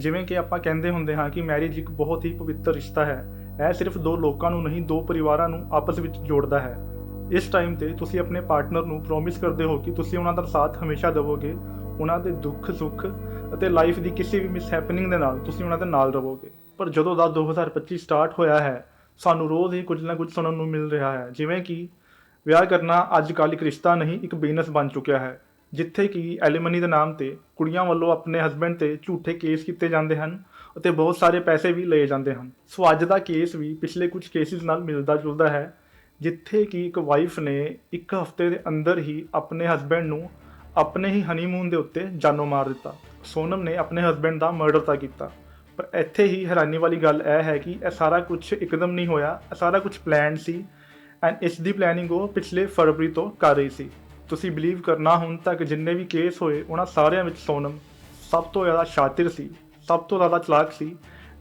ਜਿਵੇਂ ਕਿ ਆਪਾਂ ਕਹਿੰਦੇ ਹੁੰਦੇ ਹਾਂ ਕਿ ਮੈਰਿਜ ਇੱਕ ਬਹੁਤ ਹੀ ਪਵਿੱਤਰ ਰਿਸ਼ਤਾ ਹੈ। ਇਹ ਸਿਰਫ ਦੋ ਲੋਕਾਂ ਨੂੰ ਨਹੀਂ, ਦੋ ਪਰਿਵਾਰਾਂ ਨੂੰ ਆਪਸ ਵਿੱਚ ਜੋੜਦਾ ਹੈ। ਇਸ ਟਾਈਮ ਤੇ ਤੁਸੀਂ ਆਪਣੇ ਪਾਰਟਨਰ ਨੂੰ ਪ੍ਰੋਮਿਸ ਕਰਦੇ ਹੋ ਕਿ ਤੁਸੀਂ ਉਹਨਾਂ ਦਾ ਸਾਥ ਹਮੇਸ਼ਾ ਦੇਵੋਗੇ, ਉਹਨਾਂ ਦੇ ਦੁੱਖ, ਸੁੱਖ ਅਤੇ ਲਾਈਫ ਦੀ ਕਿਸੇ ਵੀ ਮਿਸ ਹੈਪਨਿੰਗ ਦੇ ਨਾਲ ਤੁਸੀਂ ਉਹਨਾਂ ਦੇ ਨਾਲ ਰਹੋਗੇ। ਪਰ ਜਦੋਂ ਦਾ 2025 ਸਟਾਰਟ ਹੋਇਆ ਹੈ, ਸਾਨੂੰ ਰੋਜ਼ ਹੀ ਕੁਝ ਨਾ ਕੁਝ ਸੁਣਨ ਨੂੰ ਮਿਲ ਰਿਹਾ ਹੈ। ਜਿਵੇਂ ਕਿ ਵਿਆਹ ਕਰਨਾ ਅੱਜ ਕੱਲ੍ਹ ਇੱਕ ਰਿਸ਼ਤਾ ਨਹੀਂ, ਇੱਕ ਬਿਜ਼ਨਸ ਬਣ ਚੁੱਕਿਆ ਹੈ। ਜਿੱਥੇ ਕਿ ਐਲੀਮਨੀ ਦੇ ਨਾਮ ਤੇ ਕੁੜੀਆਂ ਵੱਲੋਂ ਆਪਣੇ ਹਸਬੰਡ ਤੇ ਝੂਠੇ ਕੇਸ ਕੀਤੇ ਜਾਂਦੇ ਹਨ ਅਤੇ ਬਹੁਤ ਸਾਰੇ ਪੈਸੇ ਵੀ ਲਏ ਜਾਂਦੇ ਹਨ। ਸੋ ਅੱਜ ਦਾ ਕੇਸ ਵੀ ਪਿਛਲੇ ਕੁਝ ਕੇਸਿਸ ਨਾਲ ਮਿਲਦਾ ਜੁਲਦਾ ਹੈ, ਜਿੱਥੇ ਕਿ ਇੱਕ ਵਾਈਫ ਨੇ ਇੱਕ ਹਫ਼ਤੇ ਦੇ ਅੰਦਰ ਹੀ ਆਪਣੇ ਹਸਬੰਡ ਨੂੰ ਆਪਣੇ ਹੀ ਹਨੀਮੂਨ ਦੇ ਉੱਤੇ ਜਾਨੋਂ ਮਾਰ ਦਿੱਤਾ। ਸੋਨਮ ਨੇ ਆਪਣੇ ਹਸਬੰਡ ਦਾ ਮਰਡਰ ਤਾਂ ਕੀਤਾ, ਪਰ ਇੱਥੇ ਹੀ ਹੈਰਾਨੀ ਵਾਲੀ ਗੱਲ ਇਹ ਹੈ ਕਿ ਇਹ ਸਾਰਾ ਕੁਝ ਇੱਕਦਮ ਨਹੀਂ ਹੋਇਆ, ਇਹ ਸਾਰਾ ਕੁਝ ਪਲਾਨਡ ਸੀ ਐਂਡ ਇਸ ਦੀ ਪਲੈਨਿੰਗ ਉਹ ਪਿਛਲੇ ਫਰਵਰੀ ਤੋਂ ਕਰ ਰਹੀ ਸੀ। ਤੁਸੀਂ ਬਿਲੀਵ ਕਰਨਾ ਹੁਣ ਤੱਕ ਜਿੰਨੇ ਵੀ ਕੇਸ ਹੋਏ, ਉਹਨਾਂ ਸਾਰਿਆਂ ਵਿੱਚ ਸੋਨਮ ਸਭ ਤੋਂ ਜ਼ਿਆਦਾ ਸ਼ਾਤਿਰ ਸੀ, ਸਭ ਤੋਂ ਜ਼ਿਆਦਾ ਚਲਾਕ ਸੀ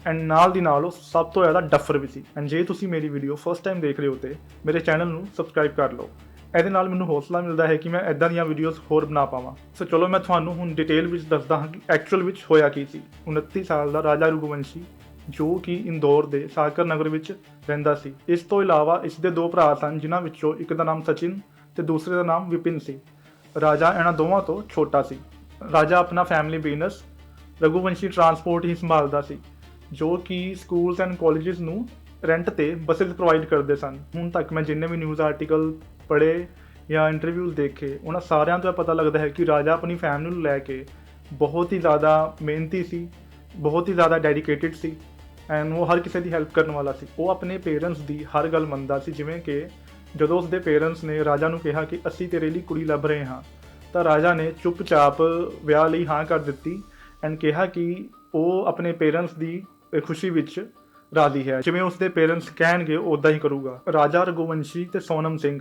ਐਂਡ ਨਾਲ ਦੀ ਨਾਲ ਉਹ ਸਭ ਤੋਂ ਜ਼ਿਆਦਾ ਡਫਰ ਵੀ ਸੀ ਐਂਡ ਜੇ ਤੁਸੀਂ ਮੇਰੀ ਵੀਡੀਓ ਫਸਟ ਟਾਈਮ ਦੇਖ ਰਹੇ ਹੋ ਤੇ ਮੇਰੇ ਚੈਨਲ ਨੂੰ ਸਬਸਕ੍ਰਾਈਬ ਕਰ ਲਓ। ਇਹਦੇ ਨਾਲ ਮੈਨੂੰ ਹੌਸਲਾ ਮਿਲਦਾ ਹੈ ਕਿ ਮੈਂ ਐਦਾਂ ਦੀਆਂ ਵੀਡੀਓਜ਼ ਹੋਰ ਬਣਾ ਪਾਵਾਂ। ਸੋ ਚਲੋ ਮੈਂ ਤੁਹਾਨੂੰ ਹੁਣ ਡਿਟੇਲ ਵਿੱਚ ਦੱਸਦਾ ਹਾਂ ਕਿ ਐਕਚੁਅਲ ਵਿੱਚ ਹੋਇਆ ਕੀ ਸੀ। 29 ਸਾਲ ਦਾ ਰਾਜਾ ਰਘੁਵੰਸ਼ੀ, ਜੋ ਕਿ ਇੰਦੌਰ ਦੇ ਸਾਕਰ ਨਗਰ ਵਿੱਚ ਰਹਿੰਦਾ ਸੀ। ਇਸ ਤੋਂ ਇਲਾਵਾ ਇਸ ਦੇ ਦੋ ਭਰਾ ਸਨ, ਜਿਨ੍ਹਾਂ ਵਿੱਚੋਂ ਇੱਕ ਦਾ ਨਾਮ ਸਚਿਨ ਤੇ ਦੂਸਰੇ ਦਾ ਨਾਮ ਵਿਪਿਨ ਸੀ। ਰਾਜਾ ਇਹਨਾਂ ਦੋਵਾਂ ਤੋਂ ਛੋਟਾ ਸੀ। ਰਾਜਾ ਆਪਣਾ ਫੈਮਿਲੀ ਬਿਜ਼ਨਸ ਰਘੁਵੰਸ਼ੀ ਟਰਾਂਸਪੋਰਟ ਹੀ ਸੰਭਾਲਦਾ ਸੀ, ਜੋ ਕਿ ਸਕੂਲਸ ਐਂਡ ਕਾਲਜਸ ਨੂੰ ਰੈਂਟ ਤੇ ਬੱਸਸ ਪ੍ਰੋਵਾਈਡ ਕਰਦੇ ਸਨ। ਹੁਣ ਤੱਕ ਮੈਂ ਜਿੰਨੇ ਵੀ ਨਿਊਜ਼ ਆਰਟੀਕਲ ਪੜ੍ਹੇ ਜਾਂ ਇੰਟਰਵਿਊ ਦੇਖੇ, ਉਹਨਾਂ ਸਾਰਿਆਂ ਤੋਂ ਇਹ ਪਤਾ ਲੱਗਦਾ ਹੈ ਕਿ ਰਾਜਾ ਆਪਣੀ ਫੈਮਿਲੀ ਨੂੰ ਲੈ ਕੇ ਬਹੁਤ ਹੀ ਜ਼ਿਆਦਾ ਮਿਹਨਤੀ ਸੀ, ਬਹੁਤ ਹੀ ਜ਼ਿਆਦਾ ਡੈਡੀਕੇਟਿਡ ਸੀ ਐਂਡ ਉਹ ਹਰ ਕਿਸੇ ਦੀ ਹੈਲਪ ਕਰਨ ਵਾਲਾ ਸੀ। ਉਹ ਆਪਣੇ ਪੇਰੈਂਟਸ ਦੀ ਹਰ ਗੱਲ ਮੰਨਦਾ ਸੀ, ਜਿਵੇਂ ਕਿ ਜਦੋਂ ਉਸਦੇ ਪੇਰੈਂਟਸ ਨੇ ਰਾਜਾ ਨੂੰ ਕਿਹਾ ਕਿ ਅਸੀਂ ਤੇਰੇ ਲਈ ਕੁੜੀ ਲੱਭ ਰਹੇ ਹਾਂ, ਤਾਂ ਰਾਜਾ ਨੇ ਚੁੱਪਚਾਪ ਵਿਆਹ ਲਈ ਹਾਂ ਕਰ ਦਿੱਤੀ ਐਂਡ ਕਿਹਾ ਕਿ ਉਹ ਆਪਣੇ ਪੇਰੈਂਟਸ ਦੀ ਖੁਸ਼ੀ ਵਿੱਚ ਰਾਜ਼ੀ ਹੈ। ਜਿਵੇਂ ਉਸਦੇ ਪੇਰੈਂਟਸ ਕਹਿਣਗੇ ਉਦਾਂ ਹੀ ਕਰੂਗਾ। ਰਾਜਾ ਰਘੁਵੰਸ਼ੀ ਤੇ ਸੋਨਮ ਸਿੰਘ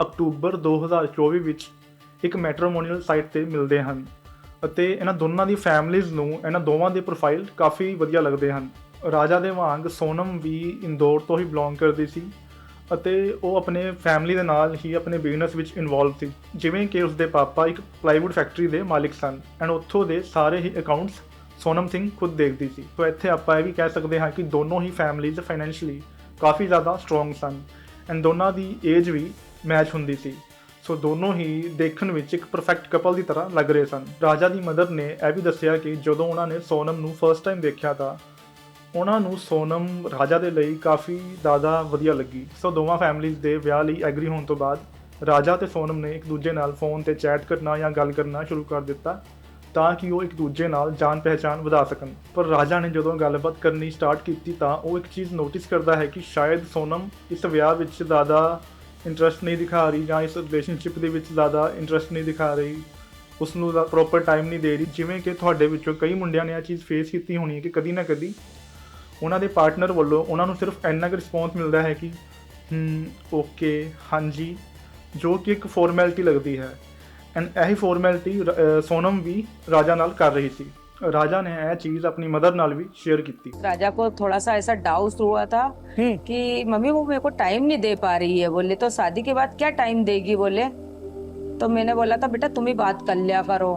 ਅਕਤੂਬਰ 2024 ਵਿੱਚ ਇੱਕ ਮੈਟਰੋਮੋਨੀਅਲ ਸਾਈਟ ਤੇ ਮਿਲਦੇ ਹਨ ਅਤੇ ਇਹਨਾਂ ਦੋਨਾਂ ਦੀ ਫੈਮਿਲੀਜ਼ ਨੂੰ ਇਹਨਾਂ ਦੋਵਾਂ ਦੇ ਪ੍ਰੋਫਾਈਲ ਕਾਫੀ ਵਧੀਆ ਲੱਗਦੇ ਹਨ। ਰਾਜਾ ਦੇ ਵਾਂਗ ਸੋਨਮ ਵੀ ਇੰਦੌਰ ਤੋਂ ਹੀ ਬਿਲੋਂਗ ਕਰਦੀ ਸੀ। ਅਤੇ ਉਹ ਆਪਣੇ ਫੈਮਿਲੀ ਦੇ ਨਾਲ ਹੀ ਆਪਣੇ ਬਿਜ਼ਨਸ ਵਿੱਚ ਇਨਵੋਲਵ ਸੀ। ਜਿਵੇਂ ਕਿ ਉਸਦੇ ਪਾਪਾ ਇੱਕ ਪਲਾਈਵੁੱਡ ਫੈਕਟਰੀ ਦੇ ਮਾਲਿਕ ਸਨ ਐਂਡ ਉੱਥੋਂ ਦੇ ਸਾਰੇ ਹੀ ਅਕਾਊਂਟਸ ਸੋਨਮ ਸਿੰਘ ਖੁਦ ਦੇਖਦੀ ਸੀ। ਸੋ ਇੱਥੇ ਆਪਾਂ ਇਹ ਵੀ ਕਹਿ ਸਕਦੇ ਹਾਂ ਕਿ ਦੋਨੋਂ ਹੀ ਫੈਮਿਲੀਜ਼ ਫਾਈਨੈਂਸ਼ੀਅਲੀ ਕਾਫੀ ਜ਼ਿਆਦਾ ਸਟਰੋਂਗ ਸਨ ਐਂਡ ਦੋਨਾਂ ਦੀ ਏਜ ਵੀ ਮੈਚ ਹੁੰਦੀ ਸੀ। ਸੋ ਦੋਨੋਂ ਹੀ ਦੇਖਣ ਵਿੱਚ ਇੱਕ ਪਰਫੈਕਟ ਕਪਲ ਦੀ ਤਰ੍ਹਾਂ ਲੱਗ ਰਹੇ ਸਨ। ਰਾਜਾ ਦੀ ਮਦਰ ਨੇ ਇਹ ਵੀ ਦੱਸਿਆ ਕਿ ਜਦੋਂ ਉਹਨਾਂ ਨੇ ਸੋਨਮ ਨੂੰ ਫਰਸਟ ਟਾਈਮ ਦੇਖਿਆ ਤਾਂ ਉਹਨਾਂ ਨੂੰ ਸੋਨਮ ਰਾਜਾ ਦੇ ਲਈ ਕਾਫੀ ਜ਼ਿਆਦਾ ਵਧੀਆ ਲੱਗੀ। ਸੋ ਦੋਵਾਂ ਫੈਮਲੀਜ਼ ਦੇ ਵਿਆਹ ਲਈ ਐਗਰੀ ਹੋਣ ਤੋਂ ਬਾਅਦ ਰਾਜਾ ਤੇ ਸੋਨਮ ਨੇ ਇੱਕ ਦੂਜੇ ਨਾਲ ਫੋਨ ਤੇ ਚੈਟ ਕਰਨਾ ਜਾਂ ਗੱਲ ਕਰਨਾ ਸ਼ੁਰੂ ਕਰ ਦਿੱਤਾ ਤਾਂ ਕਿ ਉਹ ਇੱਕ ਦੂਜੇ ਨਾਲ ਜਾਣ ਪਹਿਚਾਨ ਵਧਾ ਸਕਣ। ਪਰ ਰਾਜਾ ਨੇ ਜਦੋਂ ਗੱਲਬਾਤ ਕਰਨੀ ਸਟਾਰਟ ਕੀਤੀ ਤਾਂ ਉਹ ਇੱਕ ਚੀਜ਼ ਨੋਟਿਸ ਕਰਦਾ ਹੈ ਕਿ ਸ਼ਾਇਦ ਸੋਨਮ ਇਸ ਵਿਆਹ ਵਿੱਚ ਜ਼ਿਆਦਾ ਇੰਟਰਸਟ ਨਹੀਂ ਦਿਖਾ ਰਹੀ ਜਾਂ ਇਸ ਰਿਲੇਸ਼ਨਸ਼ਿਪ ਦੇ ਵਿੱਚ ਜ਼ਿਆਦਾ ਇੰਟਰਸਟ ਨਹੀਂ ਦਿਖਾ ਰਹੀ। ਉਸ ਨੂੰ ਪ੍ਰੋਪਰ ਟਾਈਮ ਨਹੀਂ ਦੇ ਰਹੀ। ਜਿਵੇਂ ਕਿ ਤੁਹਾਡੇ ਵਿੱਚੋਂ ਕਈ ਮੁੰਡਿਆਂ ਨੇ ਇਹ ਚੀਜ਼ ਫੇਸ ਕੀਤੀ ਹੋਣੀ ਹੈ ਕਿ ਕਦੀ ਨਾ ਕਦੀ ਉਹਨਾਂ ਦੇ ਪਾਰਟਨਰ ਵੱਲੋਂ ਉਹਨਾਂ ਨੂੰ ਸਿਰਫ ਇੰਨਾ ਕੁ ਰਿਸਪੌਂਸ ਮਿਲਦਾ ਹੈ ਕਿ ਹਮ ਓਕੇ ਹਾਂਜੀ ਜੋ ਕਿ ਇੱਕ ਫਾਰਮੈਲਿਟੀ ਲੱਗਦੀ ਹੈ ਐਂਡ ਇਹੀ ਫਾਰਮੈਲਿਟੀ ਸੋਨਮ ਵੀ ਰਾਜਾ ਨਾਲ ਕਰ ਰਹੀ ਸੀ ਰਾਜਾ ਨੇ ਇਹ ਚੀਜ਼ ਆਪਣੀ ਮਦਰ ਨਾਲ ਵੀ ਸ਼ੇਅਰ ਕੀਤੀ राजा को थोड़ा सा ऐसा डाउट हुआ था कि मम्मी वो मेरे को टाइम नहीं दे पा रही है बोले तो शादी के बाद क्या टाइम देगी बोले तो मैंने बोला था बेटा तुम ही बात कर लिया करो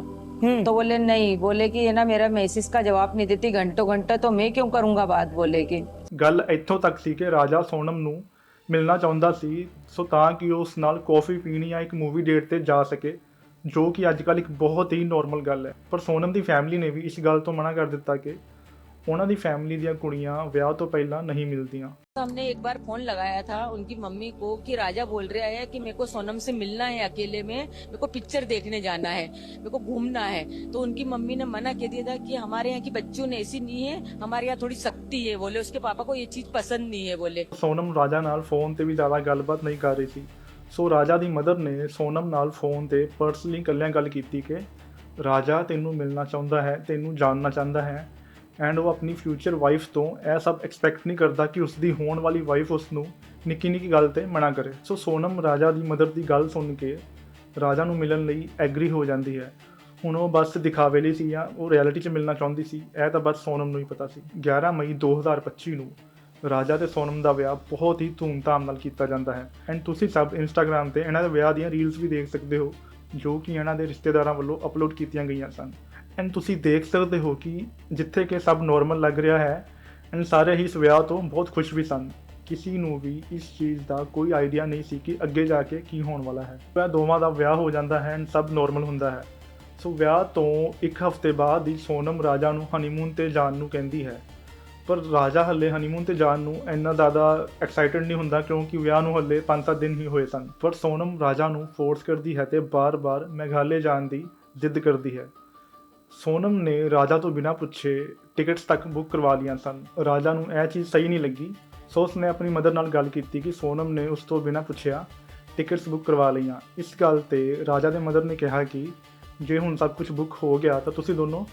तो बोले नहीं बोले कि ये ना मेरा मैसेज का जवाब नहीं देती घंटों घंटे तो मैं क्यों करूंगा बात बोले कि ਗੱਲ ਇੱਥੋਂ ਤੱਕ ਸੀ ਕਿ ਰਾਜਾ ਸੋਨਮ ਨੂੰ ਮਿਲਣਾ ਚਾਹੁੰਦਾ ਸੀ ਸੋ ਤਾਂ ਕਿ ਉਹ ਉਸ ਨਾਲ ਕੌਫੀ ਪੀਣੀ ਜਾਂ ਇੱਕ ਮੂਵੀ ਡੇਟ ਤੇ ਜਾ ਸਕੇ ਜੋ ਕਿ ਅੱਜ ਕੱਲ੍ਹ ਇੱਕ ਬਹੁਤ ਹੀ ਨਾਰਮਲ ਗੱਲ ਹੈ ਪਰ ਸੋਨਮ ਦੀ ਫੈਮਿਲੀ ਨੇ ਵੀ ਇਸ ਗੱਲ ਤੋਂ ਮਨਾ ਕਰ ਦਿੱਤਾ ਕਿ ਉਹਨਾਂ ਦੀ ਫੈਮਿਲੀ ਦੀਆਂ ਕੁੜੀਆਂ ਵਿਆਹ ਤੋਂ ਪਹਿਲਾਂ ਨਹੀਂ ਮਿਲਦੀਆਂ तो हमने एक बार फोन लगाया था उनकी मम्मी को कि राजा बोल रहा है कि मेरे को सोनम से मिलना है अकेले में मेरे को पिक्चर देखने जाना है मेरे को घूमना है तो उनकी मम्मी ने मना कह दिया था कि हमारे यहाँ की बच्चियों ने ऐसी नहीं है हमारे यहाँ थोड़ी सख्ती है बोले उसके पापा को ये चीज पसंद नहीं है बोले ਸੋਨਮ ਰਾਜਾ ਨਾਲ ਫੋਨ ਤੇ ਵੀ ਜ਼ਿਆਦਾ ਗੱਲਬਾਤ ਨਹੀਂ ਕਰ ਰਹੀ ਸੀ ਸੋ ਰਾਜਾ ਦੀ ਮਦਰ ਨੇ ਸੋਨਮ ਨਾਲ ਫੋਨ ਤੇ ਪਰਸਨਲੀ ਇਕੱਲਿਆਂ ਗੱਲ ਕੀਤੀ ਕਿ ਰਾਜਾ ਤੈਨੂੰ ਮਿਲਣਾ ਚਾਹੁੰਦਾ ਹੈ ਤੈਨੂੰ ਜਾਣਨਾ ਚਾਹੁੰਦਾ ਹੈ ਐਂਡ ਉਹ ਆਪਣੀ ਫਿਊਚਰ ਵਾਈਫ ਤੋਂ ਇਹ ਸਭ ਐਕਸਪੈਕਟ ਨਹੀਂ ਕਰਦਾ ਕਿ ਉਸ ਦੀ ਹੋਣ ਵਾਲੀ ਵਾਈਫ ਉਸ ਨੂੰ ਨਿੱਕੀ ਨਿੱਕੀ ਗੱਲ ਤੇ ਮਨਾ ਕਰੇ। ਸੋ ਸੋਨਮ ਰਾਜਾ ਦੀ ਮਦਰ ਦੀ ਗੱਲ ਸੁਣ ਕੇ ਰਾਜਾ ਨੂੰ ਮਿਲਣ ਲਈ ਐਗਰੀ ਹੋ ਜਾਂਦੀ ਹੈ। ਹੁਣ ਉਹ ਬਸ ਦਿਖਾਵੇ ਲਈ ਸੀ ਜਾਂ ਉਹ ਰਿਐਲਿਟੀ 'ਚ ਮਿਲਣਾ ਚਾਹੁੰਦੀ ਸੀ, ਇਹ ਤਾਂ ਬਸ ਸੋਨਮ ਨੂੰ ਹੀ ਪਤਾ ਸੀ। 11 ਮਈ 2025 ਨੂੰ ਰਾਜਾ ਤੇ ਸੋਨਮ ਦਾ ਵਿਆਹ ਬਹੁਤ ਹੀ ਧੂਮਧਾਮ ਨਾਲ ਕੀਤਾ ਜਾਂਦਾ ਹੈ। ਐਂਡ ਤੁਸੀਂ ਸਭ ਇੰਸਟਾਗ੍ਰam ਤੇ ਇਹਨਾਂ ਦੇ ਵਿਆਹ ਦੀਆਂ ਰੀਲਸ ਵੀ ਦੇਖ ਸਕਦੇ ਹੋ, ਜੋ ਕਿ ਇਹਨਾਂ ਦੇ ਰਿਸ਼ਤੇਦਾਰਾਂ ਵੱਲੋਂ ਅਪਲੋਡ ਕੀਤੀਆਂ ਗਈਆਂ ਸਨ। ਐਂਡ ਤੁਸੀਂ ਦੇਖ ਸਕਦੇ ਹੋ ਕਿ ਜਿੱਥੇ ਕਿ ਸਭ ਨਾਰਮਲ ਲੱਗ ਰਿਹਾ ਹੈ ਐਂਡ ਸਾਰੇ ਹੀ ਇਸ ਵਿਆਹ ਤੋਂ ਬਹੁਤ ਖੁਸ਼ ਵੀ ਸਨ। ਕਿਸੇ ਨੂੰ ਵੀ ਇਸ ਚੀਜ਼ ਦਾ ਕੋਈ ਆਈਡੀਆ ਨਹੀਂ ਸੀ ਕਿ ਅੱਗੇ ਜਾ ਕੇ ਕੀ ਹੋਣ ਵਾਲਾ ਹੈ। ਇਹ ਦੋਵਾਂ ਦਾ ਵਿਆਹ ਹੋ ਜਾਂਦਾ ਹੈ ਐਂਡ ਸਭ ਨਾਰਮਲ ਹੁੰਦਾ ਹੈ। ਸੋ ਵਿਆਹ ਤੋਂ ਇੱਕ ਹਫ਼ਤੇ ਬਾਅਦ ਹੀ ਸੋਨਮ ਰਾਜਾ ਨੂੰ ਹਨੀਮੂਨ ਤੇ ਜਾਣ ਨੂੰ ਕਹਿੰਦੀ ਹੈ। ਪਰ ਰਾਜਾ ਹੱਲੇ ਹਨੀਮੂਨ ਤੇ ਜਾਣ ਨੂੰ ਇੰਨਾ ਜ਼ਿਆਦਾ ਐਕਸਾਈਟਡ ਨਹੀਂ ਹੁੰਦਾ ਕਿਉਂਕਿ ਵਿਆਹ ਨੂੰ ਹੱਲੇ 5-7 ਦਿਨ ਹੀ ਹੋਏ ਸਨ। ਪਰ ਸੋਨਮ ਰਾਜਾ ਨੂੰ ਫੋਰਸ ਕਰਦੀ ਹੈ ਤੇ ਬਾਰ-ਬਾਰ ਮੇਘਾਲੇ ਜਾਣ ਦੀ ਜ਼ਿੱਦ ਕਰਦੀ ਹੈ। ਸੋਨਮ ਨੇ ਰਾਜਾ ਤੋਂ ਬਿਨਾਂ ਪੁੱਛੇ ਟਿਕਟਸ ਤੱਕ ਬੁੱਕ ਕਰਵਾ ਲਈਆਂ ਸਨ। ਰਾਜਾ ਨੂੰ ਇਹ ਚੀਜ਼ ਸਹੀ ਨਹੀਂ ਲੱਗੀ। ਸੋ ਉਸਨੇ ਆਪਣੀ ਮਦਰ ਨਾਲ ਗੱਲ ਕੀਤੀ ਕਿ ਸੋਨਮ ਨੇ ਉਸ ਤੋਂ ਬਿਨਾਂ ਪੁੱਛਿਆ, ਟਿਕਟਸ ਬੁੱਕ ਕਰਵਾ ਲਈਆਂ। ਇਸ ਗੱਲ ਤੇ ਰਾਜਾ ਦੇ ਮਦਰ ਨੇ ਕਿਹਾ ਕਿ ਜੇ ਹੁਣ ਸਭ ਕੁਝ ਬੁੱਕ ਹੋ ਗਿਆ ਤਾਂ ਤੁਸੀਂ ਦੋਨੋਂ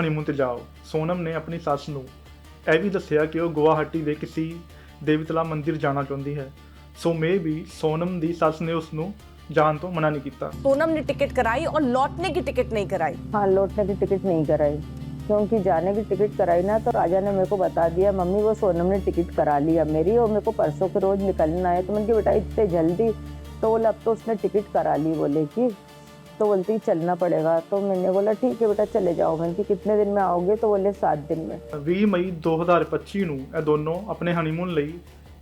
ਹਨੀਮੂਨ ਤੇ ਜਾਓ। ਸੋਨਮ ਨੇ ਆਪਣੀ ਸੱਸ ਨੂੰ ਇਹ ਵੀ ਦੱਸਿਆ ਕਿ ਉਹ ਗੁਵਾਹਾਟੀ ਦੇ ਕਿਸੇ ਦੇਵੀਤਲਾ ਮੰਦਿਰ ਜਾਣਾ ਚਾਹੁੰਦੀ ਹੈ। ਸੋ ਮੇ ਵੀ ਸੋਨਮ ਦੀ ਸੱਸ ਨੇ ਉਸ ਨੂੰ ਜਾਣ ਤੋਂ ਮਨਾ ਨਹੀਂ ਕੀਤਾ सोनम ने टिकट कराई और लौटने की टिकट नहीं कराई हाँ लौटने की टिकट नहीं कराई क्योंकि जाने की टिकट कराई ना तो राजा ने मेरे को बता दिया मम्मी वो सोनम ने टिकट करा लिया मेरी और मेरे को परसों के रोज निकलना है तो मैंने कहा बेटा इतने जल्दी तो बोले अब तो उसने टिकट करा ली बोले कि तो बोलती चलना पड़ेगा तो मैंने बोला ठीक है बेटा चले जाओ मैंने कि कितने दिन में आओगे तो बोले सात दिन में 20 ਮਈ 2025 ਨੂੰ ਇਹ ਦੋਨੋਂ ਆਪਣੇ ਹਨੀਮੂਨ ਲਈ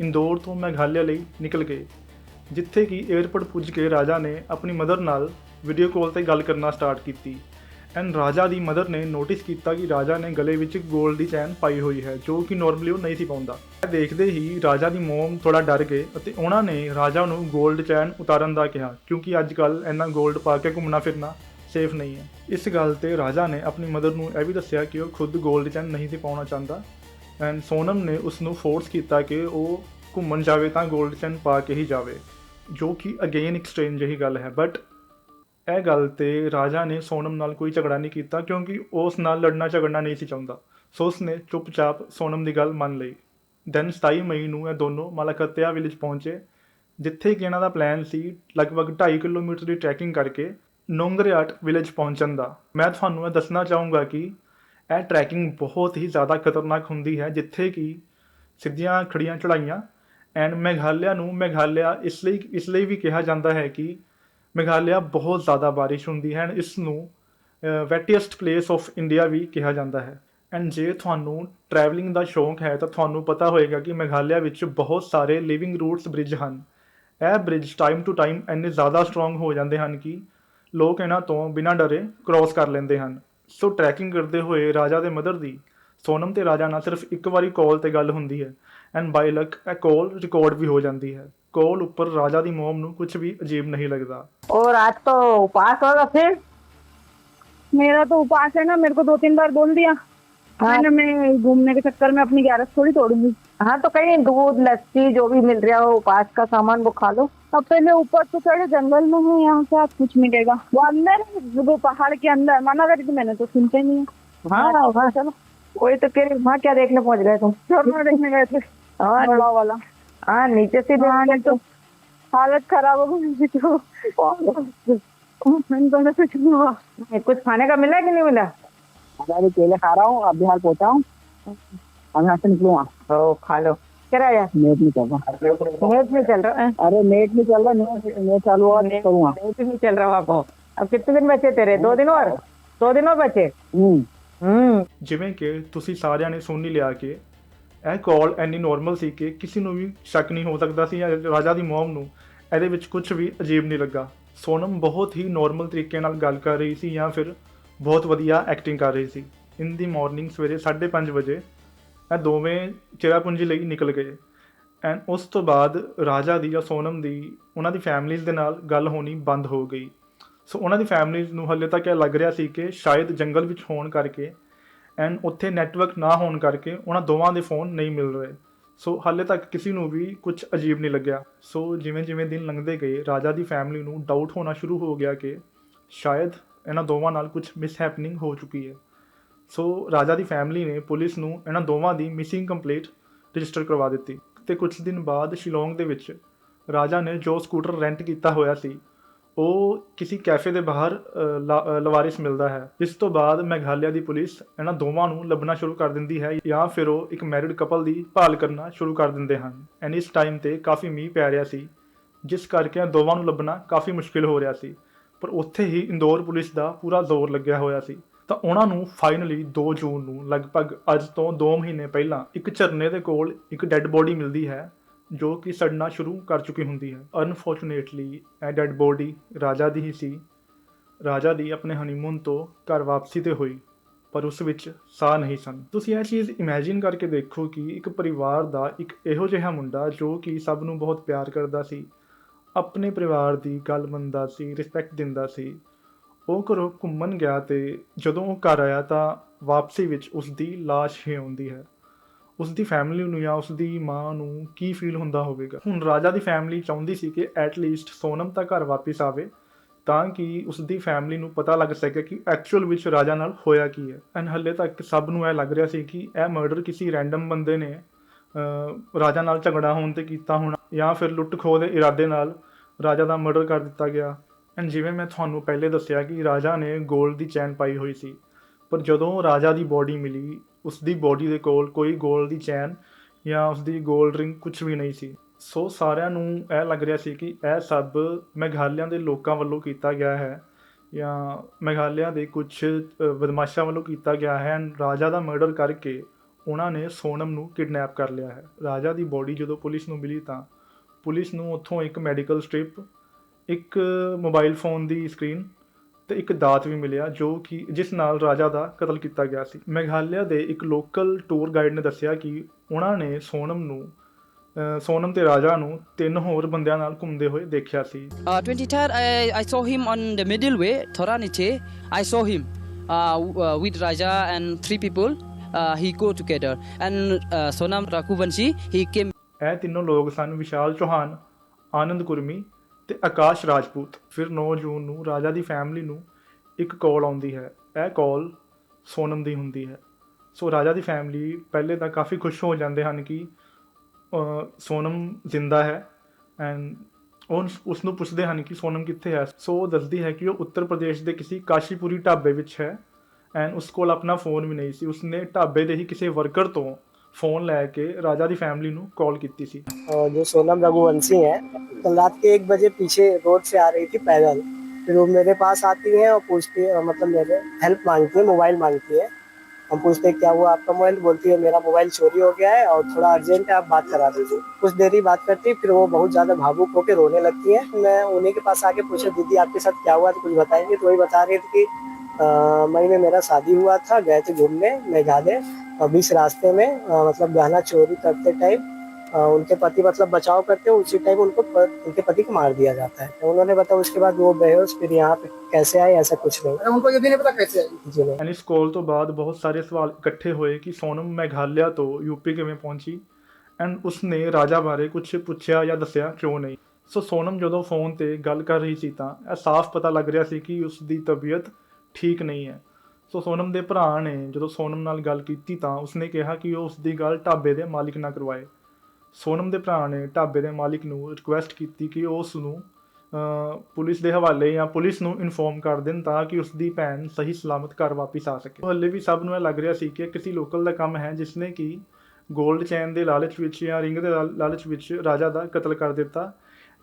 ਇੰਦੌਰ ਤੋਂ ਮੇਘਾਲਿਆ ਲਈ ਨਿਕਲ ਗਏ ਜਿੱਥੇ ਕਿ 에ਅਰਪੋਰਟ ਪੁੱਜ ਕੇ ਰਾਜਾ ਨੇ ਆਪਣੀ ਮਦਰ ਨਾਲ ਵੀਡੀਓ ਕਾਲ ਤੇ ਗੱਲ ਕਰਨਾ ਸਟਾਰਟ ਕੀਤੀ। ਐਂਡ ਰਾਜਾ ਦੀ ਮਦਰ ਨੇ ਨੋਟਿਸ ਕੀਤਾ ਕਿ ਰਾਜਾ ਨੇ ਗਲੇ ਵਿੱਚ 골ਡ ਦੀ ਚੈਨ ਪਾਈ ਹੋਈ ਹੈ, ਜੋ ਕਿ ਨਾਰਮਲੀ ਉਹ ਨਹੀਂ ਸੀ ਪਾਉਂਦਾ। ਇਹ ਦੇਖਦੇ ਹੀ ਰਾਜਾ ਦੀ ਮੋਮ ਥੋੜਾ ਡਰ ਗਏ ਅਤੇ ਉਹਨਾਂ ਨੇ ਰਾਜਾ ਨੂੰ ਗੋਲਡ ਚੈਨ ਉਤਾਰਨ ਦਾ ਕਿਹਾ, ਕਿਉਂਕਿ ਅੱਜ ਕੱਲ ਇੰਨਾ ਗੋਲਡ ਪਾ ਕੇ ਘੁੰਮਣਾ ਫਿਰਨਾ ਸੇਫ ਨਹੀਂ ਹੈ। ਇਸ ਗੱਲ ਤੇ ਰਾਜਾ ਨੇ ਆਪਣੀ ਮਦਰ ਨੂੰ ਇਹ ਵੀ ਦੱਸਿਆ ਕਿ ਉਹ ਖੁਦ ਗੋਲਡ ਚੈਨ ਨਹੀਂ ਸੀ ਪਾਉਣਾ ਚਾਹੁੰਦਾ। ਐਂਡ ਸੋਨਮ ਨੇ ਉਸ ਨੂੰ ਫੋਰਸ ਕੀਤਾ ਕਿ ਉਹ ਘੁੰਮਣ ਜਾਵੇ ਤਾਂ ਗੋਲਡ ਚੈਨ ਪਾ ਕੇ ਹੀ ਜਾਵੇ। ਜੋ ਕਿ ਅਗੇਨ ਇੱਕ ਸਟ੍ਰੇਂਜ ਜਿਹੀ ਗੱਲ ਹੈ। ਬਟ ਇਹ ਗੱਲ ਤੇ ਰਾਜਾ ਨੇ ਸੋਨਮ ਨਾਲ ਕੋਈ ਝਗੜਾ ਨਹੀਂ ਕੀਤਾ ਕਿਉਂਕਿ ਉਸ ਨਾਲ ਲੜਨਾ ਝਗੜਨਾ ਨਹੀਂ ਸੀ ਚਾਹੁੰਦਾ। ਸੋ ਉਸਨੇ ਚੁੱਪਚਾਪ ਸੋਨਮ ਦੀ ਗੱਲ ਮੰਨ ਲਈ। ਦੈਨ 27 ਮਈ ਨੂੰ ਇਹ ਦੋਨੋਂ ਮਲਕਤਿਆ ਵਿਲੇਜ ਪਹੁੰਚੇ, ਜਿੱਥੇ ਕਿ ਇਹਨਾਂ ਦਾ ਪਲਾਨ ਸੀ ਲਗਭਗ 2.5 ਕਿਲੋਮੀਟਰ ਦੀ ਟਰੈਕਿੰਗ ਕਰਕੇ ਨੋਂਗਰਿਆਟ ਵਿਲੇਜ ਪਹੁੰਚਣ ਦਾ। ਮੈਂ ਤੁਹਾਨੂੰ ਇਹ ਦੱਸਣਾ ਚਾਹੂੰਗਾ ਕਿ ਇਹ ਟਰੈਕਿੰਗ ਬਹੁਤ ਹੀ ਜ਼ਿਆਦਾ ਖਤਰਨਾਕ ਹੁੰਦੀ ਹੈ, ਜਿੱਥੇ ਕਿ ਸਿੱਧੀਆਂ ਖੜੀਆਂ ਚੜਾਈਆਂ ਐਂਡ ਮੇਘਾਲਿਆ ਨੂੰ ਮੇਘਾਲਿਆ ਇਸ ਲਈ ਇਸ ਲਈ ਵੀ ਕਿਹਾ ਜਾਂਦਾ ਹੈ ਕਿ ਮੇਘਾਲਿਆ ਬਹੁਤ ਜ਼ਿਆਦਾ ਬਾਰਿਸ਼ ਹੁੰਦੀ ਹੈ ਐਂਡ ਇਸ ਨੂੰ ਵੈਟੀਐਸਟ ਪਲੇਸ ਆਫ ਇੰਡੀਆ ਵੀ ਕਿਹਾ ਜਾਂਦਾ ਹੈ। ਐਂਡ ਜੇ ਤੁਹਾਨੂੰ ਟਰੈਵਲਿੰਗ ਦਾ ਸ਼ੌਂਕ ਹੈ ਤਾਂ ਤੁਹਾਨੂੰ ਪਤਾ ਹੋਏਗਾ ਕਿ ਮੇਘਾਲਿਆ ਵਿੱਚ ਬਹੁਤ ਸਾਰੇ ਲਿਵਿੰਗ ਰੂਟਸ ਬ੍ਰਿਜ ਹਨ। ਇਹ ਬ੍ਰਿਜ ਟਾਈਮ ਟੂ ਟਾਈਮ ਇੰਨੇ ਜ਼ਿਆਦਾ ਸਟਰੋਂਗ ਹੋ ਜਾਂਦੇ ਹਨ ਕਿ ਲੋਕ ਇਹਨਾਂ ਤੋਂ ਬਿਨਾਂ ਡਰੇ ਕ੍ਰਾਸ ਕਰ ਲੈਂਦੇ ਹਨ। ਸੋ ਟਰੈਕਿੰਗ ਕਰਦੇ ਹੋਏ ਰਾਜਾ ਦੇ ਮਦਰ ਦੀ, ਸੋਨਮ ਤੇ ਰਾਜਾ ਨਾਲ ਸਿਰਫ ਇੱਕ ਵਾਰੀ ਕਾਲ ਤੇ ਗੱਲ ਹੁੰਦੀ ਹੈ। ਐਂਡ ਬਾਈ ਲੱਕ ਇਹ ਕਾਲ ਰਿਕਾਰਡ ਵੀ ਹੋ ਜਾਂਦੀ ਹੈ ਕਾਲ ਉੱਪਰ ਰਾਜਾ ਦੀ ਮੋਮ ਨੂੰ ਕੁਝ ਵੀ ਅਜੀਬ ਨਹੀਂ ਲੱਗਦਾ और आज तो उपवास होगा फिर मेरा तो उपास है ना मेरे को दो तीन बार बोल दिया मैंने मैं घूमने के चक्कर में अपनी ग्यारह थोड़ी तोड़ूंगी हाँ तो कहीं दूध लस्सी जो भी मिल रहा हो उपवास का सामान वो खा लो अब पहले ऊपर तो चढ़े जंगल में है यहाँ से आज कुछ मिलेगा वो अंदर है, वो पहाड़ के अंदर मना करी थी मैंने तो सुनते नहीं है हाँ हाँ चलो वही तो कह रही वहाँ क्या देखने पहुंच गए तुम झरना देखने गए थे हाँ बड़ा वाला हाँ नीचे से हाँ, देखने नहीं तो हालत खराब हो गई थी तो मैंने तो ऐसे कुछ नहीं हुआ तो कुछ खाने का मिला कि नहीं मिला अभी केले खा रहा हूँ अब बिहार पहुंचा हूँ अब यहाँ से निकलूंगा ओ खा लो क्या रहा नेट नहीं चल रहा नेट नहीं चल रहा है अरे नेट नहीं चल रहा नेट नेट चालू हुआ नेट करूंगा नेट नहीं चल रहा वहाँ को अब कितने दिन बचे तेरे दो दिन और दो दिन और बचे हम्म हम्म ਜਿਵੇਂ ਕਿ ਤੁਸੀਂ ਸਾਰਿਆਂ ਨੇ ਸੁਣ ਹੀ ਲਿਆ ਕਿ ਇਹ ਕਾਲ ਇੰਨੀ ਨਾਰਮਲ ਸੀ ਕਿ ਕਿਸੇ ਨੂੰ ਵੀ ਸ਼ੱਕ ਨਹੀਂ ਹੋ ਸਕਦਾ ਸੀ ਜਾਂ ਰਾਜਾ ਦੀ ਮੋਮ ਨੂੰ ਇਹਦੇ ਵਿੱਚ ਕੁਝ ਵੀ ਅਜੀਬ ਨਹੀਂ ਲੱਗਾ। ਸੋਨਮ ਬਹੁਤ ਹੀ ਨਾਰਮਲ ਤਰੀਕੇ ਨਾਲ ਗੱਲ ਕਰ ਰਹੀ ਸੀ ਜਾਂ ਫਿਰ ਬਹੁਤ ਵਧੀਆ ਐਕਟਿੰਗ ਕਰ ਰਹੀ ਸੀ। ਇਨ ਦੀ ਮਾਰਨਿੰਗ ਸਵੇਰੇ 5:30 ਵਜੇ ਇਹ ਦੋਵੇਂ ਚਿਰਾਪੁੰਜੀ ਲਈ ਨਿਕਲ ਗਏ ਐਂਡ ਉਸ ਤੋਂ ਬਾਅਦ ਰਾਜਾ ਦੀ ਜਾਂ ਸੋਨਮ ਦੀ ਉਹਨਾਂ ਦੀ ਫੈਮਿਲੀਜ਼ ਦੇ ਨਾਲ ਗੱਲ ਹੋਣੀ ਬੰਦ ਹੋ ਗਈ। ਸੋ ਉਹਨਾਂ ਦੀ ਫੈਮਿਲੀਜ਼ ਨੂੰ ਹੱਲੇ ਤੱਕ ਇਹ ਲੱਗ ਰਿਹਾ ਸੀ ਕਿ ਸ਼ਾਇਦ ਜੰਗਲ ਵਿੱਚ ਹੋਣ ਕਰਕੇ ਐਂਡ ਉੱਥੇ ਨੈਟਵਰਕ ਨਾ ਹੋਣ ਕਰਕੇ ਉਹਨਾਂ ਦੋਵਾਂ ਦੇ ਫੋਨ ਨਹੀਂ ਮਿਲ ਰਹੇ। ਸੋ ਹਾਲੇ ਤੱਕ ਕਿਸੇ ਨੂੰ ਵੀ ਕੁਝ ਅਜੀਬ ਨਹੀਂ ਲੱਗਿਆ। ਸੋ ਜਿਵੇਂ ਜਿਵੇਂ ਦਿਨ ਲੰਘਦੇ ਗਏ, ਰਾਜਾ ਦੀ ਫੈਮਿਲੀ ਨੂੰ ਡਾਊਟ ਹੋਣਾ ਸ਼ੁਰੂ ਹੋ ਗਿਆ ਕਿ ਸ਼ਾਇਦ ਇਹਨਾਂ ਦੋਵਾਂ ਨਾਲ ਕੁਝ ਮਿਸਹੈਪਨਿੰਗ ਹੋ ਚੁੱਕੀ ਹੈ। ਸੋ ਰਾਜਾ ਦੀ ਫੈਮਿਲੀ ਨੇ ਪੁਲਿਸ ਨੂੰ ਇਹਨਾਂ ਦੋਵਾਂ ਦੀ ਮਿਸਿੰਗ ਕੰਪਲੇਂਟ ਰਜਿਸਟਰ ਕਰਵਾ ਦਿੱਤੀ ਤੇ ਕੁਝ ਦਿਨ ਬਾਅਦ ਸ਼ਿਲੋਂਗ ਦੇ ਵਿੱਚ ਰਾਜਾ ਨੇ ਜੋ ਸਕੂਟਰ ਰੈਂਟ ਕੀਤਾ ਹੋਇਆ ਸੀ ਉਹ ਕਿਸੇ ਕੈਫੇ ਦੇ ਬਾਹਰ ਲਾ- ਲਵਾਰਿਸ ਮਿਲਦਾ ਹੈ। ਇਸ ਤੋਂ ਬਾਅਦ ਮੇਘਾਲਿਆ ਦੀ ਪੁਲਿਸ ਇਹਨਾਂ ਦੋਵਾਂ ਨੂੰ ਲੱਭਣਾ ਸ਼ੁਰੂ ਕਰ ਦਿੰਦੀ ਹੈ ਜਾਂ ਫਿਰ ਉਹ ਇੱਕ ਮੈਰਿਡ ਕਪਲ ਦੀ ਭਾਲ ਕਰਨਾ ਸ਼ੁਰੂ ਕਰ ਦਿੰਦੇ ਹਨ। ਐਂਡ ਇਸ ਟਾਈਮ ਤੇ ਕਾਫੀ ਮੀਂਹ ਪੈ ਰਿਹਾ ਸੀ, ਜਿਸ ਕਰਕੇ ਇਹ ਦੋਵਾਂ ਨੂੰ ਲੱਭਣਾ ਕਾਫੀ ਮੁਸ਼ਕਿਲ ਹੋ ਰਿਹਾ ਸੀ। ਪਰ ਉੱਥੇ ਹੀ ਇੰਦੌਰ ਪੁਲਿਸ ਦਾ ਪੂਰਾ ਜ਼ੋਰ ਲੱਗਿਆ ਹੋਇਆ ਸੀ। ਤਾਂ ਉਹਨਾਂ ਨੂੰ ਫਾਈਨਲੀ 2 ਜੂਨ ਨੂੰ ਲਗਭਗ ਅੱਜ ਤੋਂ 2 ਮਹੀਨੇ ਪਹਿਲਾਂ ਇੱਕ ਝਰਨੇ ਦੇ ਕੋਲ ਇੱਕ ਡੈੱਡ ਬੋਡੀ ਮਿਲਦੀ ਹੈ। ਜੋ ਕਿ ਸੜਨਾ ਸ਼ੁਰੂ ਕਰ ਚੁੱਕੀ ਹੁੰਦੀ ਹੈ। ਅਨਫੋਰਚੂਨੇਟਲੀ ਇਹ ਡੈੱਡ ਬੋਡੀ ਰਾਜਾ ਦੀ ਹੀ ਸੀ। ਰਾਜਾ ਦੀ ਆਪਣੇ ਹਨੀਮੂਨ ਤੋਂ ਘਰ ਵਾਪਸੀ ਤੇ ਹੋਈ, ਪਰ ਉਸ ਵਿੱਚ ਸਾਹ ਨਹੀਂ ਸਨ। ਤੁਸੀਂ ਇਹ ਚੀਜ਼ ਇਮੇਜਿਨ ਕਰਕੇ ਦੇਖੋ ਕਿ ਇੱਕ ਪਰਿਵਾਰ ਦਾ ਇੱਕ ਇਹੋ ਜਿਹਾ ਮੁੰਡਾ ਜੋ ਕਿ ਸਭ ਨੂੰ ਬਹੁਤ ਪਿਆਰ ਕਰਦਾ ਸੀ, ਆਪਣੇ ਪਰਿਵਾਰ ਦੀ ਗੱਲ ਮੰਨਦਾ ਸੀ ਰਿਸਪੈਕਟ ਦਿੰਦਾ ਸੀ। ਉਹ ਘਰੋਂ ਘੁੰਮਣ ਗਿਆ ਤੇ ਜਦੋਂ ਉਹ ਘਰ ਆਇਆ ਤਾਂ ਵਾਪਸੀ ਵਿੱਚ ਉਸ ਦੀ ਲਾਸ਼ ਹੀ ਆਉਂਦੀ ਹੈ। ਉਸ ਦੀ ਫੈਮਿਲੀ ਨੂੰ ਜਾਂ ਉਸ ਦੀ ਮਾਂ ਨੂੰ ਕੀ ਫੀਲ ਹੁੰਦਾ ਹੋਵੇਗਾ? ਹੁਣ ਰਾਜਾ ਦੀ ਫੈਮਿਲੀ ਚਾਹੁੰਦੀ ਸੀ ਕਿ ਐਟ ਲੀਸਟ ਸੋਨਮ ਤਾਂ ਘਰ ਵਾਪਸ ਆਵੇ, ਤਾਂ ਕਿ ਉਸ ਦੀ ਫੈਮਿਲੀ ਨੂੰ ਪਤਾ ਲੱਗ ਸਕੇ ਕਿ ਐਕਚੁਅਲ ਵਿੱਚ ਰਾਜਾ ਨਾਲ ਹੋਇਆ ਕੀ ਹੈ। ਐਂਡ ਹੱਲੇ ਤੱਕ ਸਭ ਨੂੰ ਇਹ ਲੱਗ ਰਿਹਾ ਸੀ ਕਿ ਇਹ ਮਰਡਰ ਕਿਸੇ ਰੈਂਡਮ ਬੰਦੇ ਨੇ ਰਾਜਾ ਨਾਲ ਝਗੜਾ ਹੋਣ ਤੇ ਕੀਤਾ ਹੋਣਾ, ਜਾਂ ਫਿਰ ਲੁੱਟ ਖੋਹ ਦੇ ਇਰਾਦੇ ਨਾਲ ਰਾਜਾ ਦਾ ਮਰਡਰ ਕਰ ਦਿੱਤਾ ਗਿਆ। ਐਂਡ ਜਿਵੇਂ ਮੈਂ ਤੁਹਾਨੂੰ ਪਹਿਲੇ ਦੱਸਿਆ ਕਿ ਰਾਜਾ ਨੇ 골ਡ ਦੀ ਚੈਨ ਪਾਈ ਹੋਈ ਸੀ, ਪਰ ਜਦੋਂ ਰਾਜਾ ਦੀ ਬੋਡੀ ਮਿਲੀ ਉਸ ਦੀ ਬੋਡੀ ਦੇ ਕੋਲ ਕੋਈ 골ਡ ਦੀ ਚੈਨ ਜਾਂ ਉਸ ਦੀ 골ਡ ਰਿੰਗ ਕੁਝ ਵੀ ਨਹੀਂ ਸੀ। ਸੋ ਸਾਰਿਆਂ ਨੂੰ ਇਹ ਲੱਗ ਰਿਹਾ ਸੀ ਕਿ ਇਹ ਸਭ ਮੇਘਾਲਿਆ ਦੇ ਲੋਕਾਂ ਵੱਲੋਂ ਕੀਤਾ ਗਿਆ ਹੈ ਜਾਂ ਮੇਘਾਲਿਆ ਦੇ ਕੁਝ ਬਦਮਾਸ਼ਾਂ ਵੱਲੋਂ ਕੀਤਾ ਗਿਆ ਹੈ ਰਾਜਾ ਦਾ ਮਰਡਰ ਕਰਕੇ ਉਹਨਾਂ ਨੇ ਸੋਨਮ ਨੂੰ ਕਿਡਨੈਪ ਕਰ ਲਿਆ ਹੈ। ਰਾਜਾ ਦੀ ਬੋਡੀ ਜਦੋਂ ਪੁਲਿਸ ਨੂੰ ਮਿਲੀ ਤਾਂ ਪੁਲਿਸ ਨੂੰ ਉੱਥੋਂ ਇੱਕ ਮੈਡੀਕਲ ਸਟ੍ਰਿਪ ਇੱਕ ਮੋਬਾਈਲ ਫੋਨ ਦੀ ਸਕਰੀਨ ਤੇ ਇੱਕ ਦਾਤ ਵੀ ਮਿਲਿਆ ਜੋ ਕਿ ਜਿਸ ਨਾਲ ਰਾਜਾ ਦਾ ਕਤਲ ਕੀਤਾ ਗਿਆ ਸੀ ਮੇਘਾਲਿਆ ਦੇ ਇੱਕ ਲੋਕਲ ਟੂਰ ਗਾਈਡ ਨੇ ਦੱਸਿਆ ਕਿ ਉਹਨਾਂ ਨੇ ਸੋਨਮ ਨੂੰ ਸੋਨਮ ਤੇ ਰਾਜਾ ਨੂੰ ਤਿੰਨ ਹੋਰ ਬੰਦਿਆਂ ਨਾਲ ਘੁੰਮਦੇ ਹੋਏ ਦੇਖਿਆ ਸੀ Uh, 23rd, I, saw him on the middle way, Thoraniche. I saw him uh, uh, with Raja and three people. Uh, he go together. And uh, Sonam Rakuvanshi, he came ਇਹ ਤਿੰਨੋਂ ਲੋਕ ਸਨ ਵਿਸ਼ਾਲ ਚੌਹਾਨ ਆਨੰਦ ਕੁਰਮੀ ਤੇ ਆਕਾਸ਼ ਰਾਜਪੂਤ, ਫਿਰ 9 ਜੂਨ ਨੂੰ, ਰਾਜਾ ਦੀ ਫੈਮਿਲੀ ਨੂੰ ਇੱਕ ਕਾਲ ਆਉਂਦੀ ਹੈ। ਇਹ ਕਾਲ ਸੋਨਮ ਦੀ ਹੁੰਦੀ ਹੈ। ਸੋ ਰਾਜਾ ਦੀ ਫੈਮਿਲੀ ਪਹਿਲੇ ਤਾਂ ਕਾਫੀ ਖੁਸ਼ ਹੋ ਜਾਂਦੇ ਹਨ ਕਿ ਸੋਨਮ ਜ਼ਿੰਦਾ ਹੈ ਐਂਡ ਉਹ ਉਸ ਨੂੰ ਪੁੱਛਦੇ ਹਨ ਕਿ ਸੋਨਮ ਕਿੱਥੇ ਹੈ। ਸੋ ਉਹ ਦੱਸਦੀ ਹੈ ਕਿ ਉਹ ਉੱਤਰ ਪ੍ਰਦੇਸ਼ ਦੇ ਕਿਸੇ ਕਾਸ਼ੀਪੁਰੀ ਢਾਬੇ ਵਿੱਚ ਹੈ ਐਂਡ ਉਸ ਕੋਲ ਆਪਣਾ ਫੋਨ ਵੀ ਨਹੀਂ ਸੀ। ਉਸਨੇ ਢਾਬੇ ਦੇ ਹੀ ਕਿਸੇ ਵਰਕਰ ਤੋਂ ਫੋਨ ਲੈ ਕੇ ਰਾਜਾ ਦੀ ਫੈਮਿਲੀ ਨੂੰ ਕਾਲ ਕੀਤੀ ਸੀ और जो सोनम रघुवंशी हैं कल रात के एक बजे पीछे रोड से आ रही थी पैदल फिर वो मेरे पास आती हैं और पूछती है मतलब मेरे हेल्प मांगती है मोबाइल मांगती है हम पूछते हैं क्या हुआ आपका मोबाइल बोलती है मेरा मोबाइल चोरी हो गया है और थोड़ा अर्जेंट है आप बात करा दीजिए कुछ देरी बात करती है फिर वो बहुत ज्यादा भावुक होकर रोने लगती है मैं उन्हीं के पास आके पूछा दीदी आपके साथ क्या हुआ तो कुछ बताएंगे तो वही बता रही थी कि अ, मई में मेरा शादी हुआ था गए थे घूमने मेघालय और बीच रास्ते में अ, मतलब गहना चोरी करते टाइम अ, उनके पति मतलब बचाव करते हैं उसी टाइम उनको प, उनके पति को मार दिया जाता है तो उन्होंने बताया उसके बाद वो बेहोश फिर यहाँ पे कैसे आए ऐसा कुछ नहीं उनको ये भी नहीं पता कैसे आई जी नहीं ਐਂਡ ਇਸ ਕਾਲ ਤੋਂ ਬਾਅਦ ਬਹੁਤ ਸਾਰੇ ਸਵਾਲ ਇਕੱਠੇ ਹੋਏ ਕਿ ਸੋਨਮ ਮੇਘਾਲਿਆ ਤੋਂ ਯੂਪੀ ਕਿਵੇਂ ਪਹੁੰਚੀ ਐਂਡ ਉਸਨੇ ਰਾਜਾ ਬਾਰੇ ਕੁਝ ਪੁੱਛਿਆ ਜਾਂ ਦੱਸਿਆ ਕਿਉਂ ਨਹੀਂ ਸੋ ਸੋਨਮ ਜਦੋਂ ਫੋਨ ਤੇ ਗੱਲ ਕਰ ਰਹੀ ਸੀ ਤਾਂ ਇਹ ਸਾਫ਼ ਪਤਾ ਲੱਗ ਰਿਹਾ ਸੀ ਕਿ ਉਸ ਦੀ ਤਬੀਅਤ ਠੀਕ ਨਹੀਂ ਹੈ। ਸੋ ਸੋਨਮ ਦੇ ਭਰਾ ਨੇ ਜਦੋਂ ਸੋਨਮ ਨਾਲ ਗੱਲ ਕੀਤੀ ਤਾਂ ਉਸਨੇ ਕਿਹਾ ਕਿ ਉਹ ਉਸ ਦੀ ਗੱਲ ਢਾਬੇ ਦੇ ਮਾਲਿਕ ਨਾਲ ਕਰਵਾਏ। ਸੋਨਮ ਦੇ ਭਰਾ ਨੇ ਢਾਬੇ ਦੇ ਮਾਲਿਕ ਨੂੰ ਰਿਕੁਐਸਟ ਕੀਤੀ ਕਿ ਉਹ ਉਸ ਨੂੰ ਪੁਲਿਸ ਦੇ ਹਵਾਲੇ ਜਾਂ ਪੁਲਿਸ ਨੂੰ ਇਨਫੋਰਮ ਕਰ ਦੇਣ ਤਾਂ ਕਿ ਉਸ ਦੀ ਭੈਣ ਸਹੀ ਸਲਾਮਤ ਘਰ ਵਾਪਸ ਆ ਸਕੇ। ਹੱਲੇ ਵੀ ਸਭ ਨੂੰ ਇਹ ਲੱਗ ਰਿਹਾ ਸੀ ਕਿ ਕਿਸੇ ਲੋਕਲ ਦਾ ਕੰਮ ਹੈ ਜਿਸ ਨੇ ਕਿ 골ਡ ਚੈਨ ਦੇ ਲਾਲਚ ਵਿੱਚ ਜਾਂ ਰਿੰਗ ਦੇ ਲਾਲ- ਲਾਲਚ ਵਿੱਚ ਰਾਜਾ ਦਾ ਕਤਲ ਕਰ ਦਿੱਤਾ।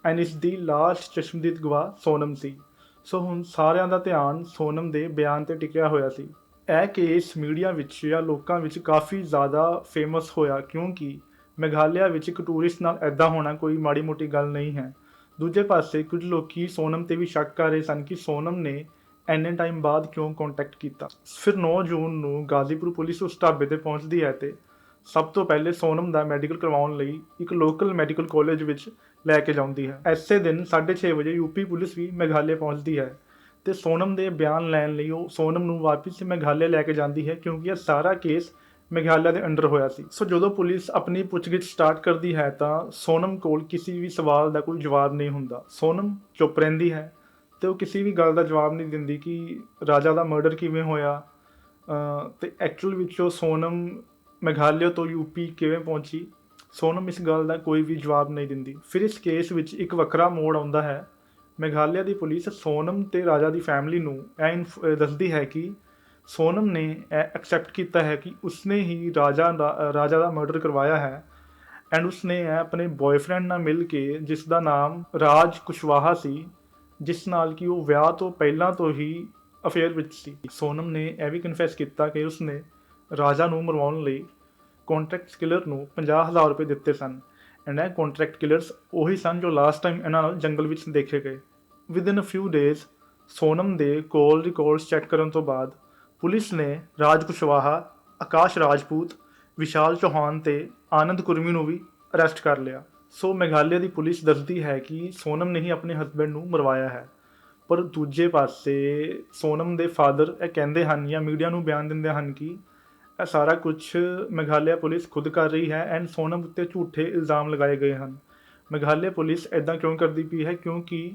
ਐਂਡ ਇਸ ਦੀ ਲਾਸਟ ਚਸ਼ਮਦੀਦ ਗਵਾਹ ਸੋਨਮ ਸੀ। ਸੋ ਹੁਣ ਸਾਰਿਆਂ ਦਾ ਧਿਆਨ ਸੋਨਮ ਦੇ ਬਿਆਨ ਤੇ ਟਿਕਿਆ ਹੋਇਆ ਸੀ। ਇਹ ਕੇਸ ਮੀਡੀਆ ਵਿੱਚ ਜਾਂ ਲੋਕਾਂ ਵਿੱਚ ਕਾਫੀ ਜ਼ਿਆਦਾ ਫੇਮਸ ਹੋਇਆ ਕਿਉਂਕਿ ਮੇਘਾਲਿਆ ਵਿੱਚ ਇੱਕ ਟੂਰਿਸਟ ਨਾਲ ਐਦਾਂ ਹੋਣਾ ਕੋਈ ਮਾੜੀ ਮੋਟੀ ਗੱਲ ਨਹੀਂ ਹੈ। ਦੂਜੇ ਪਾਸੇ ਕੁਝ ਲੋਕੀ ਸੋਨਮ ਤੇ ਵੀ ਸ਼ੱਕ ਕਰ ਰਹੇ ਸਨ ਕਿ ਸੋਨਮ ਨੇ ਐਨੇ ਟਾਈਮ ਬਾਅਦ ਕਿਉਂ ਕੰਟੈਕਟ ਕੀਤਾ। ਫਿਰ 9 ਜੂਨ ਨੂੰ ਗਾਜ਼ੀਪੁਰ ਪੁਲਿਸ ਉਸ ਢਾਬੇ ਤੇ ਪਹੁੰਚਦੀ ਹੈ ਤੇ ਸਭ ਤੋਂ ਪਹਿਲੇ ਸੋਨਮ ਦਾ ਮੈਡੀਕਲ ਕਰਵਾਉਣ ਲਈ ਇੱਕ ਲੋਕਲ ਮੈਡੀਕਲ ਕਾਲਜ ਵਿੱਚ ਲੈ ਕੇ ਜਾਂਦੀ ਹੈ। ਐਸੇ ਦਿਨ 6:30 ਵਜੇ ਯੂਪੀ ਪੁਲਿਸ ਵੀ ਮੇਘਾਲਿਆ ਪਹੁੰਚਦੀ ਹੈ ਤੇ ਸੋਨਮ ਦੇ ਬਿਆਨ ਲੈਣ ਲਈ ਉਹ ਸੋਨਮ ਨੂੰ ਵਾਪਸ ਮੇਘਾਲਿਆ ਲੈ ਕੇ ਜਾਂਦੀ ਹੈ ਕਿਉਂਕਿ ਇਹ ਸਾਰਾ ਕੇਸ ਮੇਘਾਲਿਆ ਦੇ ਅੰਡਰ ਹੋਇਆ ਸੀ। ਸੋ ਜਦੋਂ ਪੁਲਿਸ ਆਪਣੀ ਪੁੱਛਗਿੱਛ ਸਟਾਰਟ ਕਰਦੀ ਹੈ ਤਾਂ ਸੋਨਮ ਕੋਲ ਕਿਸੇ ਵੀ ਸਵਾਲ ਦਾ ਕੋਈ ਜਵਾਬ ਨਹੀਂ ਹੁੰਦਾ। ਸੋਨਮ ਚੁੱਪ ਰਹਿੰਦੀ ਹੈ ਤੇ ਉਹ ਕਿਸੇ ਵੀ ਗੱਲ ਦਾ ਜਵਾਬ ਨਹੀਂ ਦਿੰਦੀ ਕਿ ਰਾਜਾ ਦਾ ਮਰਡਰ ਕਿਵੇਂ ਹੋਇਆ, ਅਹ ਤੇ ਐਕਚੁਅਲ ਵਿੱਚ ਉਹ ਸੋਨਮ ਮੇਘਾਲਿਆ ਤੋਂ ਯੂਪੀ ਕਿਵੇਂ ਪਹੁੰਚੀ ਸੋਨਮ ਇਸ ਗੱਲ ਦਾ ਕੋਈ ਵੀ ਜਵਾਬ ਨਹੀਂ ਦਿੰਦੀ। ਫਿਰ ਇਸ ਕੇਸ ਵਿੱਚ ਇੱਕ ਵੱਖਰਾ ਮੋੜ ਆਉਂਦਾ ਹੈ। ਮੇਘਾਲਿਆ ਦੀ ਪੁਲਿਸ ਸੋਨਮ ਤੇ ਰਾਜਾ ਦੀ ਫੈਮਿਲੀ ਨੂੰ ਇਹ ਇਨਫ- ਦੱਸਦੀ ਹੈ ਕਿ ਸੋਨਮ ਨੇ ਇਹ ਐਕਸੈਪਟ ਕੀਤਾ ਹੈ ਕਿ ਉਸਨੇ ਹੀ ਰਾਜਾ ਦਾ ਰਾਜਾ ਦਾ ਮਰਡਰ ਕਰਵਾਇਆ ਹੈ ਐਂਡ ਉਸਨੇ ਇਹ ਆਪਣੇ ਬॉयਫ੍ਰੈਂਡ ਨਾਲ ਮਿਲ ਕੇ ਜਿਸ ਦਾ ਨਾਮ ਰਾਜ ਕੁਸ਼ਵਾਹਾ ਸੀ, ਜਿਸ ਨਾਲ ਕਿ ਉਹ ਵਿਆਹ ਤੋਂ ਪਹਿਲਾਂ ਤੋਂ ਹੀ ਅਫੇਅਰ ਵਿੱਚ ਸੀ। ਸੋਨਮ ਨੇ ਇਹ ਵੀ ਕਨਫੈਸ ਕੀਤਾ ਕਿ ਉਸਨੇ ਰਾਜਾ ਨੂੰ ਮਰਵਾਉਣ ਲਈ ਕੰਟਰੈਕਟ ਕਿਲਰ ਨੂੰ 50000 ਰੁਪਏ ਦਿੱਤੇ ਸਨ। ਐਂਡ ਇਹ ਕੰਟਰੈਕਟ ਕਿਲਰਸ ਉਹੀ ਸਨ ਜੋ ਲਾਸਟ ਟਾਈਮ ਇਹਨਾਂ ਨੂੰ ਜੰਗਲ ਵਿੱਚ ਦੇਖੇ ਗਏ। Within a few days Sonam ਦੇ ਕੋਲ ਰਿਕਾਰਡਸ ਚੈੱਕ ਕਰਨ ਤੋਂ ਬਾਅਦ ਪੁਲਿਸ ਨੇ ਰਾਜ ਕੁਸ਼ਵਾਹਾ, ਆਕਾਸ਼ ਰਾਜਪੂਤ, ਵਿਸ਼ਾਲ ਚੌਹਾਨ ਤੇ ਆਨੰਦ ਕੁਰਮੀ ਨੂੰ ਵੀ ਅਰੈਸਟ ਕਰ ਲਿਆ। ਸੋ ਮੇਘਾਲਿਆ ਦੀ ਪੁਲਿਸ ਦੱਸਦੀ ਹੈ ਕਿ ਸੋਨਮ ਨੇ ਹੀ ਆਪਣੇ ਹਸਬੰਡ ਨੂੰ ਮਰਵਾਇਆ ਹੈ। ਪਰ ਦੂਜੇ ਪਾਸੇ ਸੋਨਮ ਦੇ ਫਾਦਰ ਇਹ ਕਹਿੰਦੇ ਹਨ ਜਾਂ ਮੀਡੀਆ ਨੂੰ ਬਿਆਨ ਦਿੰਦੇ ਹਨ ਕਿ ਇਹ ਸਾਰਾ ਕੁਝ ਮੇਘਾਲਿਆ ਪੁਲਿਸ ਖੁਦ ਕਰ ਰਹੀ ਹੈ ਐਂਡ ਸੋਨਮ ਉੱਤੇ ਝੂਠੇ ਇਲਜ਼ਾਮ ਲਗਾਏ ਗਏ ਹਨ। ਮੇਘਾਲਿਆ ਪੁਲਿਸ ਐਦਾਂ ਕਿਉਂ ਕਰਦੀ ਪਈ ਹੈ? ਕਿਉਂਕਿ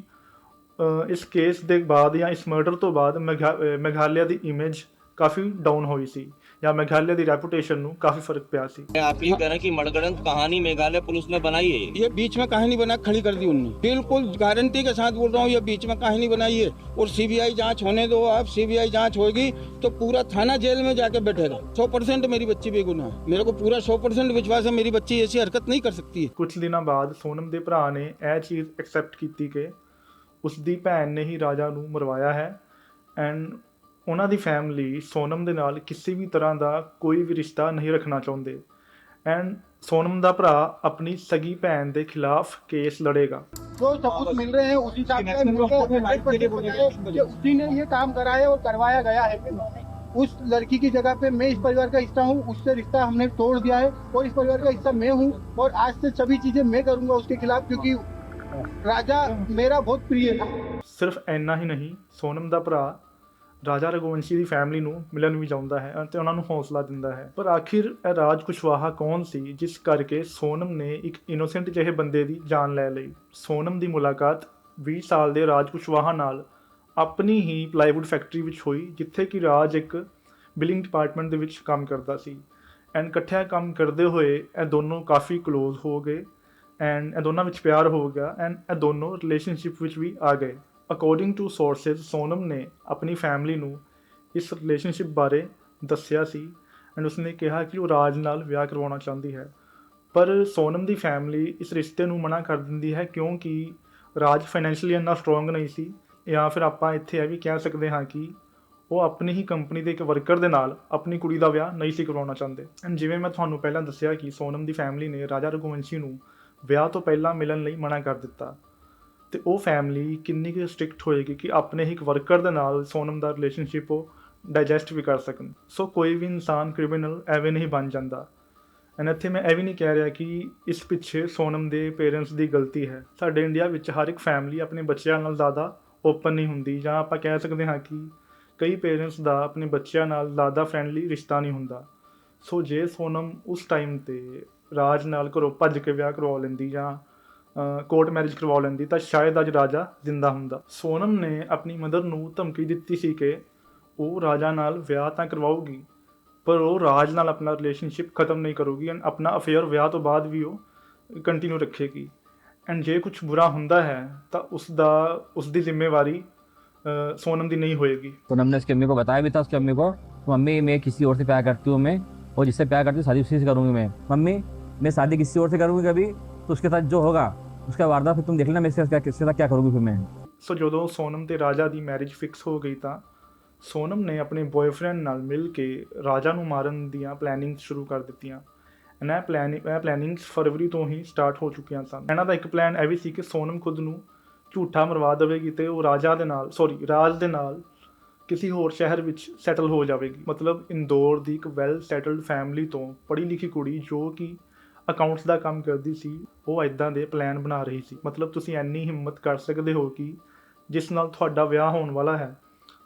ਇਸ ਕੇਸ ਦੇ ਬਾਅਦ ਜਾਂ ਇਸ ਮਰਡਰ ਤੋਂ ਬਾਅਦ ਮੇਘਾ- ਮੇਘਾਲਿਆ ਦੀ ਇਮੇਜ ਕਾਫੀ ਡਾਊਨ ਹੋਈ ਸੀ। ਜਾਂ ਮੇਘਾਲਿਆ ਦੀ ਰੈਪੂਟੇਸ਼ਨ ਨੂੰ ਕਾਫੀ ਫਰਕ ਪਿਆ ਸੀ आप ये कह रहे हैं कि मणगढ़ंत कहानी मेघालय पुलिस ने बनाई है ये बीच में कहानी बना खड़ी कर दी उनने बिल्कुल गारंटी के साथ बोल रहा हूँ ये बीच में कहानी बनाई है और सीबीआई जांच होने दो आप सीबीआई जांच होगी तो पूरा थाना जेल में जाके बैठेगा सौ परसेंट मेरी बच्ची बेगुनाह है मेरे को पूरा सौ परसेंट विश्वास है मेरी बच्ची ऐसी हरकत नहीं कर सकती है ਕੁਝ ਦਿਨਾਂ ਬਾਅਦ ਸੋਨਮ ਦੇ ਭਰਾ ਨੇ ਇਹ ਚੀਜ਼ ਐਕਸੈਪਟ ਕੀਤੀ ਕਿ ਉਸ ਦੀ ਭੈਣ ਨੇ ਹੀ ਰਾਜਾ ਨੂੰ ਮਰਵਾਇਆ ਹੈ ਐਂਡ ਉਹਨਾਂ ਦੀ ਫੈਮਿਲੀ ਸੋਨਮ ਦੇ ਨਾਲ ਕਿਸੇ ਵੀ ਤਰ੍ਹਾਂ ਦਾ ਕੋਈ ਵੀ ਰਿਸ਼ਤਾ ਨਹੀਂ ਰੱਖਣਾ ਚਾਹੁੰਦੇ ਐਂਡ ਸੋਨਮ ਦਾ ਭਰਾ ਆਪਣੀ ਸਗੀ ਭੈਣ ਦੇ ਖਿਲਾਫ ਕੇਸ ਲੜੇਗਾ जो सबूत मिल रहे हैं उसी हिसाब से मिलकर 100% है कि उसी ने ये काम करा है और करवाया गया है उस लड़की की जगह पे मैं इस परिवार का हिस्सा हूँ उससे रिश्ता हमने तोड़ दिया है और इस परिवार का हिस्सा मैं हूँ और आज से सभी चीजें मैं करूंगा उसके खिलाफ क्योंकि राजा मेरा बहुत प्रिय है ਸਿਰਫ ਇੰਨਾ ਹੀ ਨਹੀਂ ਸੋਨਮ ਦਾ ਭਰਾ ਰਾਜਾ ਰਘੁਵੰਸ਼ੀ ਦੀ ਫੈਮਿਲੀ ਨੂੰ ਮਿਲਣ ਵੀ ਜਾਂਦਾ ਹੈ ਅਤੇ ਉਹਨਾਂ ਨੂੰ ਹੌਸਲਾ ਦਿੰਦਾ ਹੈ। ਪਰ ਆਖਿਰ ਇਹ ਰਾਜ ਕੁਸ਼ਵਾਹਾ ਕੌਣ ਸੀ, ਜਿਸ ਕਰਕੇ ਸੋਨਮ ਨੇ ਇੱਕ ਇਨੋਸੈਂਟ ਜਿਹੇ ਬੰਦੇ ਦੀ ਜਾਨ ਲੈ ਲਈ? ਸੋਨਮ ਦੀ ਮੁਲਾਕਾਤ 20 ਸਾਲ ਦੇ ਰਾਜ ਕੁਸ਼ਵਾਹਾ ਨਾਲ ਆਪਣੀ ਹੀ ਪਲਾਈਵੁੱਡ ਫੈਕਟਰੀ ਵਿੱਚ ਹੋਈ, ਜਿੱਥੇ ਕਿ ਰਾਜ ਇੱਕ ਬਿਲਿੰਗ ਡਿਪਾਰਟਮੈਂਟ ਦੇ ਵਿੱਚ ਕੰਮ ਕਰਦਾ ਸੀ। ਐਂਡ ਇਕੱਠਿਆਂ ਕੰਮ ਕਰਦੇ ਹੋਏ ਇਹ ਦੋਨੋਂ ਕਾਫੀ ক্লোਜ਼ ਹੋ ਗਏ ਐਂਡ ਇਹ ਦੋਨਾਂ ਵਿੱਚ ਪਿਆਰ ਹੋ ਗਿਆ ਐਂਡ ਇਹ ਦੋਨੋਂ ਰਿਲੇਸ਼ਨਸ਼ਿਪ ਵਿੱਚ ਵੀ ਆ ਗਏ। ਅਕੋਰਡਿੰਗ ਟੂ ਸੋਰਸਸ ਸੋਨਮ ਨੇ ਆਪਣੀ ਫੈਮਿਲੀ ਨੂੰ ਇਸ ਰਿਲੇਸ਼ਨਸ਼ਿਪ ਬਾਰੇ ਦੱਸਿਆ ਸੀ ਐਂਡ ਉਸਨੇ ਕਿਹਾ ਕਿ ਉਹ ਰਾਜ ਨਾਲ ਵਿਆਹ ਕਰਵਾਉਣਾ ਚਾਹੁੰਦੀ ਹੈ। ਪਰ ਸੋਨਮ ਦੀ ਫੈਮਿਲੀ ਇਸ ਰਿਸ਼ਤੇ ਨੂੰ ਮਨਾ ਕਰ ਦਿੰਦੀ ਹੈ ਕਿਉਂਕਿ ਰਾਜ ਫਾਈਨੈਂਸ਼ੀਅਲੀ ਇੰਨਾ ਸਟਰੋਂਗ ਨਹੀਂ ਸੀ ਜਾਂ ਫਿਰ ਆਪਾਂ ਇੱਥੇ ਇਹ ਵੀ ਕਹਿ ਸਕਦੇ ਹਾਂ ਕਿ ਉਹ ਆਪਣੀ ਹੀ ਕੰਪਨੀ ਦੇ ਇੱਕ ਵਰਕਰ ਦੇ ਨਾਲ ਆਪਣੀ ਕੁੜੀ ਦਾ ਵਿਆਹ ਨਹੀਂ ਸੀ ਕਰਵਾਉਣਾ ਚਾਹੁੰਦੇ। ਐਂਡ ਜਿਵੇਂ ਮੈਂ ਤੁਹਾਨੂੰ ਪਹਿਲਾਂ ਦੱਸਿਆ ਕਿ ਸੋਨਮ ਦੀ ਫੈਮਿਲੀ ਨੇ ਰਾਜਾ ਰਘੁਵੰਸ਼ੀ ਨੂੰ ਵਿਆਹ ਤੋਂ ਪਹਿਲਾਂ ਮਿਲਣ ਲਈ ਮਨਾ ਕਰ ਦਿੱਤਾ। ਤੇ ਉਹ ਫੈਮਿਲੀ ਕਿੰਨੀ ਕੁ ਸਟ੍ਰਿਕਟ ਹੋਏਗੀ ਕਿ ਆਪਣੇ ਹੀ ਇੱਕ ਵਰਕਰ ਦੇ ਨਾਲ ਸੋਨਮ ਦਾ ਰਿਲੇਸ਼ਨਸ਼ਿਪ ਉਹ ਡਾਈਜੈਸਟ ਵੀ ਕਰ ਸਕਣ। ਸੋ ਕੋਈ ਵੀ ਇਨਸਾਨ ਕ੍ਰਿਮੀਨਲ ਐਵੇਂ ਨਹੀਂ ਬਣ ਜਾਂਦਾ। ਐਨ ਇੱਥੇ ਮੈਂ ਇਹ ਵੀ ਨਹੀਂ ਕਹਿ ਰਿਹਾ ਕਿ ਇਸ ਪਿੱਛੇ ਸੋਨਮ ਦੇ ਪੇਰੈਂਟਸ ਦੀ ਗਲਤੀ ਹੈ। ਸਾਡੇ ਇੰਡੀਆ ਵਿੱਚ ਹਰ ਇੱਕ ਫੈਮਿਲੀ ਆਪਣੇ ਬੱਚਿਆਂ ਨਾਲ ਜ਼ਿਆਦਾ ਓਪਨ ਨਹੀਂ ਹੁੰਦੀ ਜਾਂ ਆਪਾਂ ਕਹਿ ਸਕਦੇ ਹਾਂ ਕਿ ਕਈ ਪੇਰੈਂਟਸ ਦਾ ਆਪਣੇ ਬੱਚਿਆਂ ਨਾਲ ਜ਼ਿਆਦਾ ਫਰੈਂਡਲੀ ਰਿਸ਼ਤਾ ਨਹੀਂ ਹੁੰਦਾ। ਸੋ ਜੇ ਸੋਨਮ ਉਸ ਟਾਈਮ ਤੇ ਰਾਜ ਨਾਲ ਘਰੋਂ ਭੱਜ ਕੇ ਵਿਆਹ ਕਰਵਾ ਲੈਂਦੀ ਜਾਂ ਕੋਰਟ ਮੈਰਿਜ ਕਰਵਾ ਲੈਂਦੀ ਤਾਂ ਸ਼ਾਇਦ ਅੱਜ ਰਾਜਾ ਜ਼ਿੰਦਾ ਹੁੰਦਾ ਸੋਨਮ ਨੇ ਆਪਣੀ ਮਦਰ ਨੂੰ ਧਮਕੀ ਦਿੱਤੀ ਸੀ ਕਿ ਉਹ ਰਾਜਾ ਨਾਲ ਵਿਆਹ ਤਾਂ ਕਰਵਾਉਗੀ ਪਰ ਉਹ ਰਾਜ ਨਾਲ ਆਪਣਾ ਰਿਲੇਸ਼ਨਸ਼ਿਪ ਖਤਮ ਨਹੀਂ ਕਰੂਗੀ ਐਂਡ ਆਪਣਾ ਅਫੇਅਰ ਵਿਆਹ ਤੋਂ ਬਾਅਦ ਵੀ ਉਹ ਕੰਟੀਨਿਊ ਰੱਖੇਗੀ ਐਂਡ ਜੇ ਕੁਝ ਬੁਰਾ ਹੁੰਦਾ ਹੈ ਤਾਂ ਉਸ ਦਾ ਉਸ ਦੀ ਜ਼ਿੰਮੇਵਾਰੀ ਅ, ਸੋਨਮ ਦੀ ਨਹੀਂ ਹੋਏਗੀ तो हमने उसकी अम्मी को बताया भी था उसकी अम्मी को मम्मी मैं किसी और से प्यार करती हूँ मैं और जिससे प्यार करती हूँ शादी उसी से करूँगी मैं मम्मी मैं शादी किसी और से करूँगी कभी तो उसके साथ जो होगा उसका वारदा फिर तुम देख लेना मेरे क्या किसके साथ क्या करोगी फिर मैं। ਸੋ ਜਦੋਂ ਸੋਨਮ ਤੇ ਰਾਜਾ ਦੀ ਮੈਰਿਜ ਫਿਕਸ ਹੋ ਗਈ ਤਾਂ ਸੋਨਮ ਨੇ ਆਪਣੇ ਬॉयਫ੍ਰੈਂਡ ਨਾਲ ਮਿਲ ਕੇ ਰਾਜਾ ਨੂੰ ਮਾਰਨ ਦੀਆਂ ਪਲੈਨਿੰਗ ਸ਼ੁਰੂ ਕਰ ਦਿੱਤੀਆਂ ਇਹਨਾਂ ਪਲੈਨਿੰਗ ਇਹ ਪਲੈਨਿੰਗਸ ਫਰਵਰੀ ਤੋਂ ਹੀ ਸਟਾਰਟ ਹੋ ਚੁੱਕੀਆਂ ਸਨ ਇਹਨਾਂ ਦਾ ਇੱਕ ਪਲਾਨ ਇਹ ਵੀ ਸੀ ਕਿ ਸੋਨਮ ਖੁਦ ਨੂੰ ਝੂਠਾ ਮਰਵਾ ਦੇਵੇਗੀ ਤੇ ਉਹ ਰਾਜਾ ਦੇ ਨਾਲ ਸੌਰੀ ਰਾਜ ਦੇ ਨਾਲ ਕਿਸੇ ਹੋਰ ਸ਼ਹਿਰ ਵਿੱਚ ਸੈਟਲ ਹੋ ਜਾਵੇਗੀ ਮਤਲਬ ਇੰਦੌਰ ਦੀ ਇੱਕ ਵੈਲ ਸੈਟਲਡ ਫੈਮਿਲੀ ਤੋਂ ਪੜ੍ਹੀ ਲਿਖੀ ਕੁੜੀ ਜੋ ਕਿ ਅਕਾਊਂਟਸ ਦਾ ਕੰਮ ਕਰਦੀ ਸੀ ਉਹ ਐਦਾਂ ਦੇ ਪਲਾਨ ਬਣਾ ਰਹੀ ਸੀ। ਮਤਲਬ ਤੁਸੀਂ ਐਨੀ ਹਿੰਮਤ ਕਰ ਸਕਦੇ ਹੋ ਕਿ ਜਿਸ ਨਾਲ ਤੁਹਾਡਾ ਵਿਆਹ ਹੋਣ ਵਾਲਾ ਹੈ,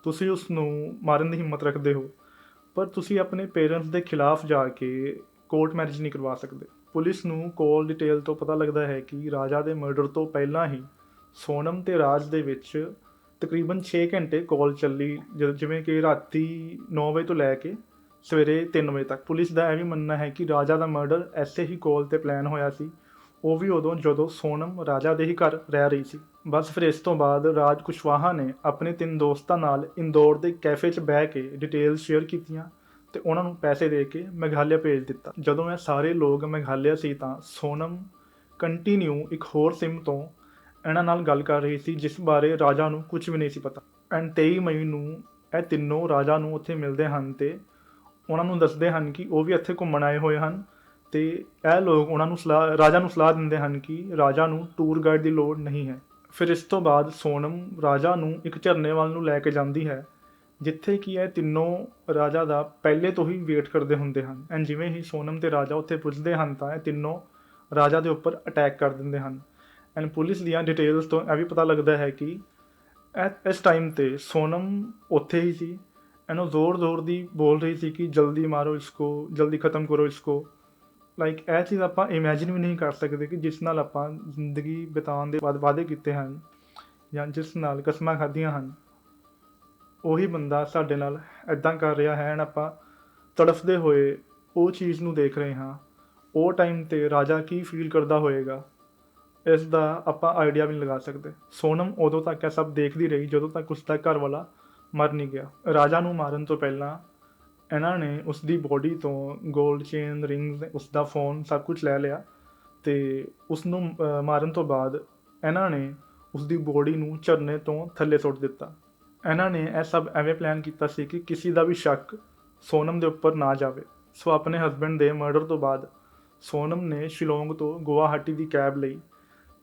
ਤੁਸੀਂ ਉਸ ਨੂੰ ਮਾਰਨ ਦੀ ਹਿੰਮਤ ਰੱਖਦੇ ਹੋ। ਪਰ ਤੁਸੀਂ ਆਪਣੇ ਪੇਰੈਂਟਸ ਦੇ ਖਿਲਾਫ ਜਾ ਕੇ ਕੋਰਟ ਮੈਰਿਜ ਨਹੀਂ ਕਰਵਾ ਸਕਦੇ। ਪੁਲਿਸ ਨੂੰ ਕੋਲ ਡਿਟੇਲ ਤੋਂ ਪਤਾ ਲੱਗਦਾ ਹੈ ਕਿ ਰਾਜਾ ਦੇ ਮਰਡਰ ਤੋਂ ਪਹਿਲਾਂ ਹੀ ਸੋਨਮ ਤੇ ਰਾਜ ਦੇ ਵਿੱਚ ਤਕਰੀਬਨ 6 ਘੰਟੇ ਕਾਲ ਚੱਲੀ ਜਦ- ਜਿਵੇਂ ਕਿ ਰਾਤੀ 9 ਵਜੇ ਤੋਂ ਲੈ ਕੇ ਸਵੇਰੇ 3 ਵਜੇ ਤੱਕ। ਪੁਲਿਸ ਦਾ ਇਹ ਵੀ ਮੰਨਣਾ ਹੈ ਕਿ ਰਾਜਾ ਦਾ ਮਰਡਰ ਐਸੇ ਹੀ ਕਾਲ ਤੇ ਪਲਾਨ ਹੋਇਆ ਸੀ ਉਹ ਵੀ ਉਦੋਂ ਜਦੋਂ ਸੋਨਮ ਰਾਜਾ ਦੇ ਹੀ ਘਰ ਰਹਿ ਰਹੀ ਸੀ। ਬਸ ਫਿਰ ਇਸ ਤੋਂ ਬਾਅਦ ਰਾਜ ਕੁਸ਼ਵਾਹਾ ਨੇ ਆਪਣੇ ਤਿੰਨ ਦੋਸਤਾਂ ਨਾਲ ਇੰਦੌਰ ਦੇ ਕੈਫੇ 'ਚ ਬਹਿ ਕੇ ਡਿਟੇਲਸ ਸ਼ੇਅਰ ਕੀਤੀਆਂ ਤੇ ਉਹਨਾਂ ਨੂੰ ਪੈਸੇ ਦੇ ਕੇ ਮੇਘਾਲਿਆ ਭੇਜ ਦਿੱਤਾ। ਜਦੋਂ ਇਹ ਸਾਰੇ ਲੋਕ ਮੇਘਾਲਿਆ ਸੀ ਤਾਂ ਸੋਨਮ ਕੰਟੀਨਿਊ ਇੱਕ ਹੋਰ ਸਿਮ ਤੋਂ ਇਹਨਾਂ ਨਾਲ ਗੱਲ ਕਰ ਰਹੀ ਸੀ, ਜਿਸ ਬਾਰੇ ਰਾਜਾ ਨੂੰ ਕੁਝ ਵੀ ਨਹੀਂ ਸੀ ਪਤਾ। ਐਂਡ 23 ਮਈ ਨੂੰ ਇਹ ਤਿੰਨੋਂ ਰਾਜਾ ਨੂੰ ਉੱਥੇ ਮਿਲਦੇ ਹਨ ਤੇ ਉਹਨਾਂ ਨੂੰ ਦੱਸਦੇ ਹਨ ਕਿ ਉਹ ਵੀ ਇੱਥੇ ਘੁੰਮਣ ਆਏ ਹੋਏ ਹਨ। ਤੇ ਇਹ ਲੋਕ ਉਹਨਾਂ ਨੂੰ ਸਲਾਹ, ਰਾਜਾ ਨੂੰ ਸਲਾਹ ਦਿੰਦੇ ਹਨ ਕਿ ਰਾਜਾ ਨੂੰ ਟੂਰ ਗਾਈਡ ਦੀ ਲੋੜ ਨਹੀਂ ਹੈ। ਫਿਰ ਇਸ ਤੋਂ ਬਾਅਦ ਸੋਨਮ ਰਾਜਾ ਨੂੰ ਇੱਕ ਝਰਨੇ ਵੱਲ ਨੂੰ ਲੈ ਕੇ ਜਾਂਦੀ ਹੈ, ਜਿੱਥੇ ਕਿ ਇਹ ਤਿੰਨੋਂ ਰਾਜਾ ਦਾ ਪਹਿਲੇ ਤੋਂ ਹੀ ਵੇਟ ਕਰਦੇ ਹੁੰਦੇ ਹਨ। ਐਂਡ ਜਿਵੇਂ ਹੀ ਸੋਨਮ ਤੇ ਰਾਜਾ ਉੱਥੇ ਪੁੱਜਦੇ ਹਨ, ਤਾਂ ਇਹ ਤਿੰਨੋਂ ਰਾਜਾ ਦੇ ਉੱਪਰ ਅਟੈਕ ਕਰ ਦਿੰਦੇ ਹਨ। ਐਂਡ ਪੁਲਿਸ ਦੀਆਂ ਡਿਟੇਲਸ ਤੋਂ ਇਹ ਵੀ ਪਤਾ ਲੱਗਦਾ ਹੈ ਕਿ ਇਹ- ਇਸ ਟਾਈਮ ਤੇ ਸੋਨਮ ਉੱਥੇ ਹੀ ਸੀ। ਇਹਨੂੰ ਜ਼ੋਰ-ਜ਼ੋਰ ਦੀ ਬੋਲ ਰਹੀ ਸੀ ਕਿ ਜਲਦੀ ਮਾਰੋ ਇਸਕੋ, ਜਲਦੀ ਖਤਮ ਕਰੋ ਇਸਕੋ। ਲਾਈਕ ਇਹ ਚੀਜ਼ ਆਪਾਂ ਇਮੇਜਿਨ ਵੀ ਨਹੀਂ ਕਰ ਸਕਦੇ ਕਿ ਜਿਸ ਨਾਲ ਆਪਾਂ ਜ਼ਿੰਦਗੀ ਬਿਤਾਉਣ ਦੇ ਬਾਅਦ ਵਾਅਦੇ ਕੀਤੇ ਹਨ ਜਾਂ ਜਿਸ ਨਾਲ ਕਸਮਾਂ ਖਾਧੀਆਂ ਹਨ। ਉਹੀ ਬੰਦਾ ਸਾਡੇ ਨਾਲ ਐਦਾਂ ਕਰ ਰਿਹਾ ਹੈ ਐਂਡ ਆਪਾਂ ਤੜਫਦੇ ਹੋਏ ਉਹ ਚੀਜ਼ ਨੂੰ ਦੇਖ ਰਹੇ ਹਾਂ। ਉਹ ਟਾਈਮ ਤੇ ਰਾਜਾ ਕੀ ਫੀਲ ਕਰਦਾ ਹੋਏਗਾ, ਇਸ ਦਾ ਆਪਾਂ ਆਈਡੀਆ ਵੀ ਨਹੀਂ ਲਗਾ ਸਕਦੇ। ਸੋਨਮ ਉਦੋਂ ਤੱਕ ਇਹ ਸਭ ਦੇਖਦੀ ਰਹੀ ਜਦੋਂ ਤੱਕ ਉਸ ਦਾ ਘਰ ਵਾਲਾ ਮਰ ਨਹੀਂ ਗਿਆ। ਰਾਜਾ ਨੂੰ ਮਾਰਨ ਤੋਂ ਪਹਿਲਾਂ ਇਹਨਾਂ ਨੇ ਉਸ ਦੀ ਬੋਡੀ ਤੋਂ ਗੋਲਡ ਚੇਨ ਰਿੰਗਸ ਉਸ ਦਾ ਫੋਨ ਸਭ ਕੁਝ ਲੈ ਲਿਆ ਅਤੇ ਉਸ ਨੂੰ ਮਾਰਨ ਤੋਂ ਬਾਅਦ ਇਹਨਾਂ ਨੇ ਉਸ ਦੀ ਬੋਡੀ ਨੂੰ ਝਰਨੇ ਤੋਂ ਥੱਲੇ ਸੁੱਟ ਦਿੱਤਾ। ਇਹਨਾਂ ਨੇ ਇਹ ਸਭ ਐਵੇਂ ਪਲਾਨ ਕੀਤਾ ਸੀ ਕਿ ਕਿਸੇ ਦਾ ਵੀ ਸ਼ੱਕ ਸੋਨਮ ਦੇ ਉੱਪਰ ਨਾ ਜਾਵੇ। ਸੋ ਆਪਣੇ ਹਸਬੰਡ ਦੇ ਮਰਡਰ ਤੋਂ ਬਾਅਦ ਸੋਨਮ ਨੇ ਸ਼ਿਲੋਂਗ ਤੋਂ ਗੁਵਾਹਾਟੀ ਦੀ ਕੈਬ ਲਈ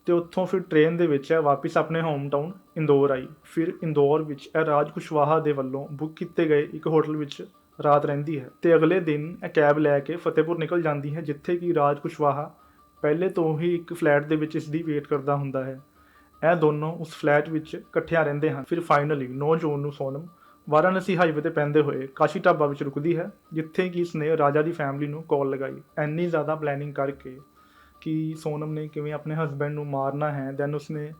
ਤੇ ਉੱਥੋਂ ਫਿਰ ਟ੍ਰੇਨ ਦੇ ਵਿੱਚ ਇਹ ਵਾਪਸ ਆਪਣੇ ਹੋਮ ਟਾਊਨ ਇੰਦੌਰ ਆਈ। ਫਿਰ ਇੰਦੌਰ ਵਿੱਚ ਇਹ ਰਾਜ ਕੁਸ਼ਵਾਹਾ ਦੇ ਵੱਲੋਂ ਬੁੱਕ ਕੀਤੇ ਗਏ ਇੱਕ ਹੋਟਲ ਵਿੱਚ ਰਾਤ ਰਹਿੰਦੀ ਹੈ ਤੇ ਅਗਲੇ ਦਿਨ ਇਹ ਕੈਬ ਲੈ ਕੇ ਫਤਿਹਪੁਰ ਨਿਕਲ ਜਾਂਦੀ ਹੈ, ਜਿੱਥੇ ਕਿ ਰਾਜ ਕੁਸ਼ਵਾਹਾ ਪਹਿਲੇ ਤੋਂ ਹੀ ਇੱਕ ਫਲੈਟ ਦੇ ਵਿੱਚ ਇਸ ਦੀ ਵੇਟ ਕਰਦਾ ਹੁੰਦਾ ਹੈ। ਇਹ ਦੋਨੋਂ ਉਸ ਫਲੈਟ ਵਿੱਚ ਇਕੱਠਿਆਂ ਰਹਿੰਦੇ ਹਨ। ਫਿਰ ਫਾਈਨਲੀ 9 ਜੂਨ ਨੂੰ ਸੋਨਮ ਵਾਰਾਣਸੀ ਹਾਈਵੇ ਤੇ ਪੈਂਦੇ ਹੋਏ ਕਾਸ਼ੀ ਢਾਬਾ ਵਿੱਚ ਰੁਕਦੀ ਹੈ, ਜਿੱਥੇ ਕਿ ਇਸਨੇ ਰਾਜਾ ਦੀ ਫੈਮਿਲੀ ਨੂੰ ਕਾਲ ਲਗਾਈ। ਇੰਨੀ ਜ਼ਿਆਦਾ ਪਲੈਨਿੰਗ ਕਰਕੇ ਕਿ ਸੋਨਮ ਨੇ ਕਿਵੇਂ ਆਪਣੇ ਹਸਬੰਡ ਨੂੰ ਮਾਰਨਾ ਹੈ ਦੈਨ ਉਸਨੇ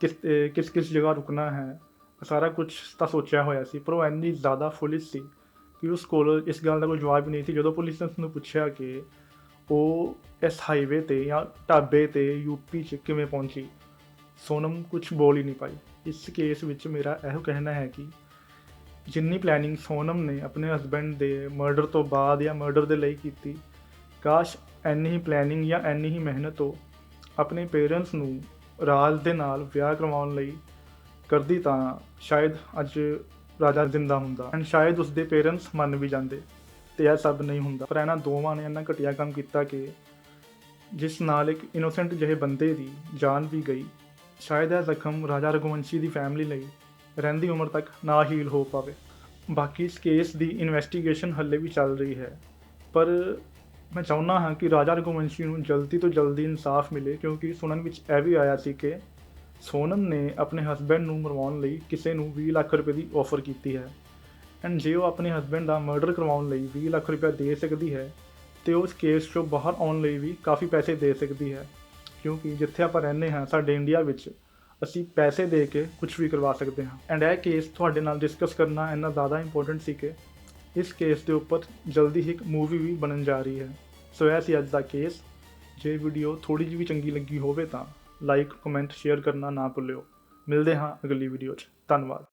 ਕਿਸ ਕਿਸ ਕਿਸ ਜਗ੍ਹਾ ਰੁਕਣਾ ਹੈ, ਸਾਰਾ ਕੁਝ ਤਾਂ ਸੋਚਿਆ ਹੋਇਆ ਸੀ, ਪਰ ਉਹ ਇੰਨੀ ਜ਼ਿਆਦਾ ਫੁਲਿਸ਼ ਸੀ ਕਿ ਉਸ ਕੋਲ ਇਸ ਗੱਲ ਦਾ ਕੋਈ ਜਵਾਬ ਹੀ ਨਹੀਂ ਸੀ। ਜਦੋਂ ਪੁਲਿਸ ਨੇ ਉਸਨੂੰ ਪੁੱਛਿਆ ਕਿ ਉਹ ਇਸ ਹਾਈਵੇ ਤੇ ਜਾਂ ਢਾਬੇ ਤੇ ਯੂਪੀ 'ਚ ਕਿਵੇਂ ਪਹੁੰਚੀ, ਸੋਨਮ ਕੁਝ ਬੋਲ ਹੀ ਨਹੀਂ ਪਾਈ। ਇਸ ਕੇਸ ਵਿੱਚ ਮੇਰਾ ਇਹੋ ਕਹਿਣਾ ਹੈ ਕਿ ਜਿੰਨੀ ਪਲੈਨਿੰਗ ਸੋਨਮ ਨੇ ਆਪਣੇ ਹਸਬੰਡ ਦੇ ਮਰਡਰ ਤੋਂ ਬਾਅਦ ਜਾਂ ਮਰਡਰ ਦੇ ਲਈ ਕੀਤੀ, ਕਾਸ਼ ਐਨੀ ਹੀ ਪਲੈਨਿੰਗ ਜਾਂ ਐਨੀ ਹੀ ਮਿਹਨਤ ਉਹ ਆਪਣੇ ਪੇਰੈਂਟਸ ਨੂੰ ਰਾਜ ਦੇ ਨਾਲ ਵਿਆਹ ਕਰਵਾਉਣ ਲਈ ਕਰਦੀ ਤਾਂ ਸ਼ਾਇਦ ਅੱਜ ਰਾਜਾ ਜ਼ਿੰਦਾ ਹੁੰਦਾ। ਐਂਡ ਸ਼ਾਇਦ ਉਸਦੇ ਪੇਰੈਂਟਸ ਮੰਨ ਵੀ ਜਾਂਦੇ ਤੇ ਇਹ ਸਭ ਨਹੀਂ ਹੁੰਦਾ। ਪਰ ਇਹਨਾਂ ਦੋਵਾਂ ਨੇ ਇੰਨਾ ਘਟੀਆ ਕੰਮ ਕੀਤਾ ਕਿ ਜਿਸ ਨਾਲ ਇੱਕ ਇਨੋਸੈਂਟ ਜਿਹੇ ਬੰਦੇ ਦੀ ਜਾਨ ਵੀ ਗਈ, ਸ਼ਾਇਦ ਇਹ ਜ਼ਖਮ ਰਾਜਾ ਰਘੁਵੰਸ਼ੀ ਦੀ ਫੈਮਿਲੀ ਲਈ ਰਹਿੰਦੀ ਉਮਰ ਤੱਕ ਨਾ ਹੀਲ ਹੋ ਪਾਵੇ। ਬਾਕੀ ਇਸ ਕੇਸ ਦੀ ਇਨਵੈਸਟੀਗੇਸ਼ਨ ਹੱਲੇ ਵੀ ਚੱਲ ਰਹੀ ਹੈ। ਪਰ ਮੈਂ ਚਾਹੁੰਦਾ ਹਾਂ ਕਿ ਰਾਜਾ ਰਘੁਵੰਸ਼ੀ ਨੂੰ ਜਲਦੀ ਤੋਂ ਜਲਦੀ ਇਨਸਾਫ ਮਿਲੇ, ਕਿਉਂਕਿ ਸੁਣਨ ਵਿੱਚ ਇਹ ਵੀ ਆਇਆ ਸੀ ਕਿ ਸੋਨਮ ਨੇ ਆਪਣੇ ਹਸਬੰਡ ਨੂੰ ਮਰਵਾਉਣ ਲਈ ਕਿਸੇ ਨੂੰ 20 ਲੱਖ ਰੁਪਏ ਦੀ ਆਫਰ ਕੀਤੀ ਹੈ। ਐਂਡ ਜੇ ਉਹ ਆਪਣੇ ਹਸਬੰਡ ਦਾ ਮਰਡਰ ਕਰਵਾਉਣ ਲਈ 20 ਲੱਖ ਰੁਪਏ ਦੇ ਸਕਦੀ ਹੈ, ਤੇ ਉਸ ਕੇਸ 'ਚੋਂ ਬਾਹਰ ਆਉਣ ਲਈ ਵੀ ਕਾਫੀ ਪੈਸੇ ਦੇ ਸਕਦੀ ਹੈ। ਕਿਉਂਕਿ ਜਿੱਥੇ ਆਪਾਂ ਰਹਿੰਦੇ ਹਾਂ ਸਾਡੇ ਇੰਡੀਆ ਵਿੱਚ, ਅਸੀਂ ਪੈਸੇ ਦੇ ਕੇ ਕੁਝ ਵੀ ਕਰਵਾ ਸਕਦੇ ਹਾਂ। ਐਂਡ ਇਹ ਕੇਸ ਤੁਹਾਡੇ ਨਾਲ ਡਿਸਕਸ ਕਰਨਾ ਇੰਨਾ ਜ਼ਿਆਦਾ ਇੰਪੋਰਟੈਂਟ ਸੀ ਕਿ ਇਸ ਕੇਸ ਦੇ ਉੱਪਰ ਜਲਦੀ ਹੀ ਇੱਕ ਮੂਵੀ ਵੀ ਬਣਨ ਜਾ ਰਹੀ ਹੈ। ਸੋ ਇਹ ਸੀ ਅੱਜ ਦਾ ਕੇਸ ਜੇ ਵੀਡੀਓ ਥੋੜੀ ਜਿਹੀ ਵੀ ਚੰਗੀ ਲੱਗੀ ਹੋਵੇ ਤਾਂ ਲਾਈਕ ਕਮੈਂਟ ਸ਼ੇਅਰ ਕਰਨਾ ਨਾ ਭੁੱਲਿਓ। ਮਿਲਦੇ ਹਾਂ ਅਗਲੀ ਵੀਡੀਓ 'ਚ। ਧੰਨਵਾਦ।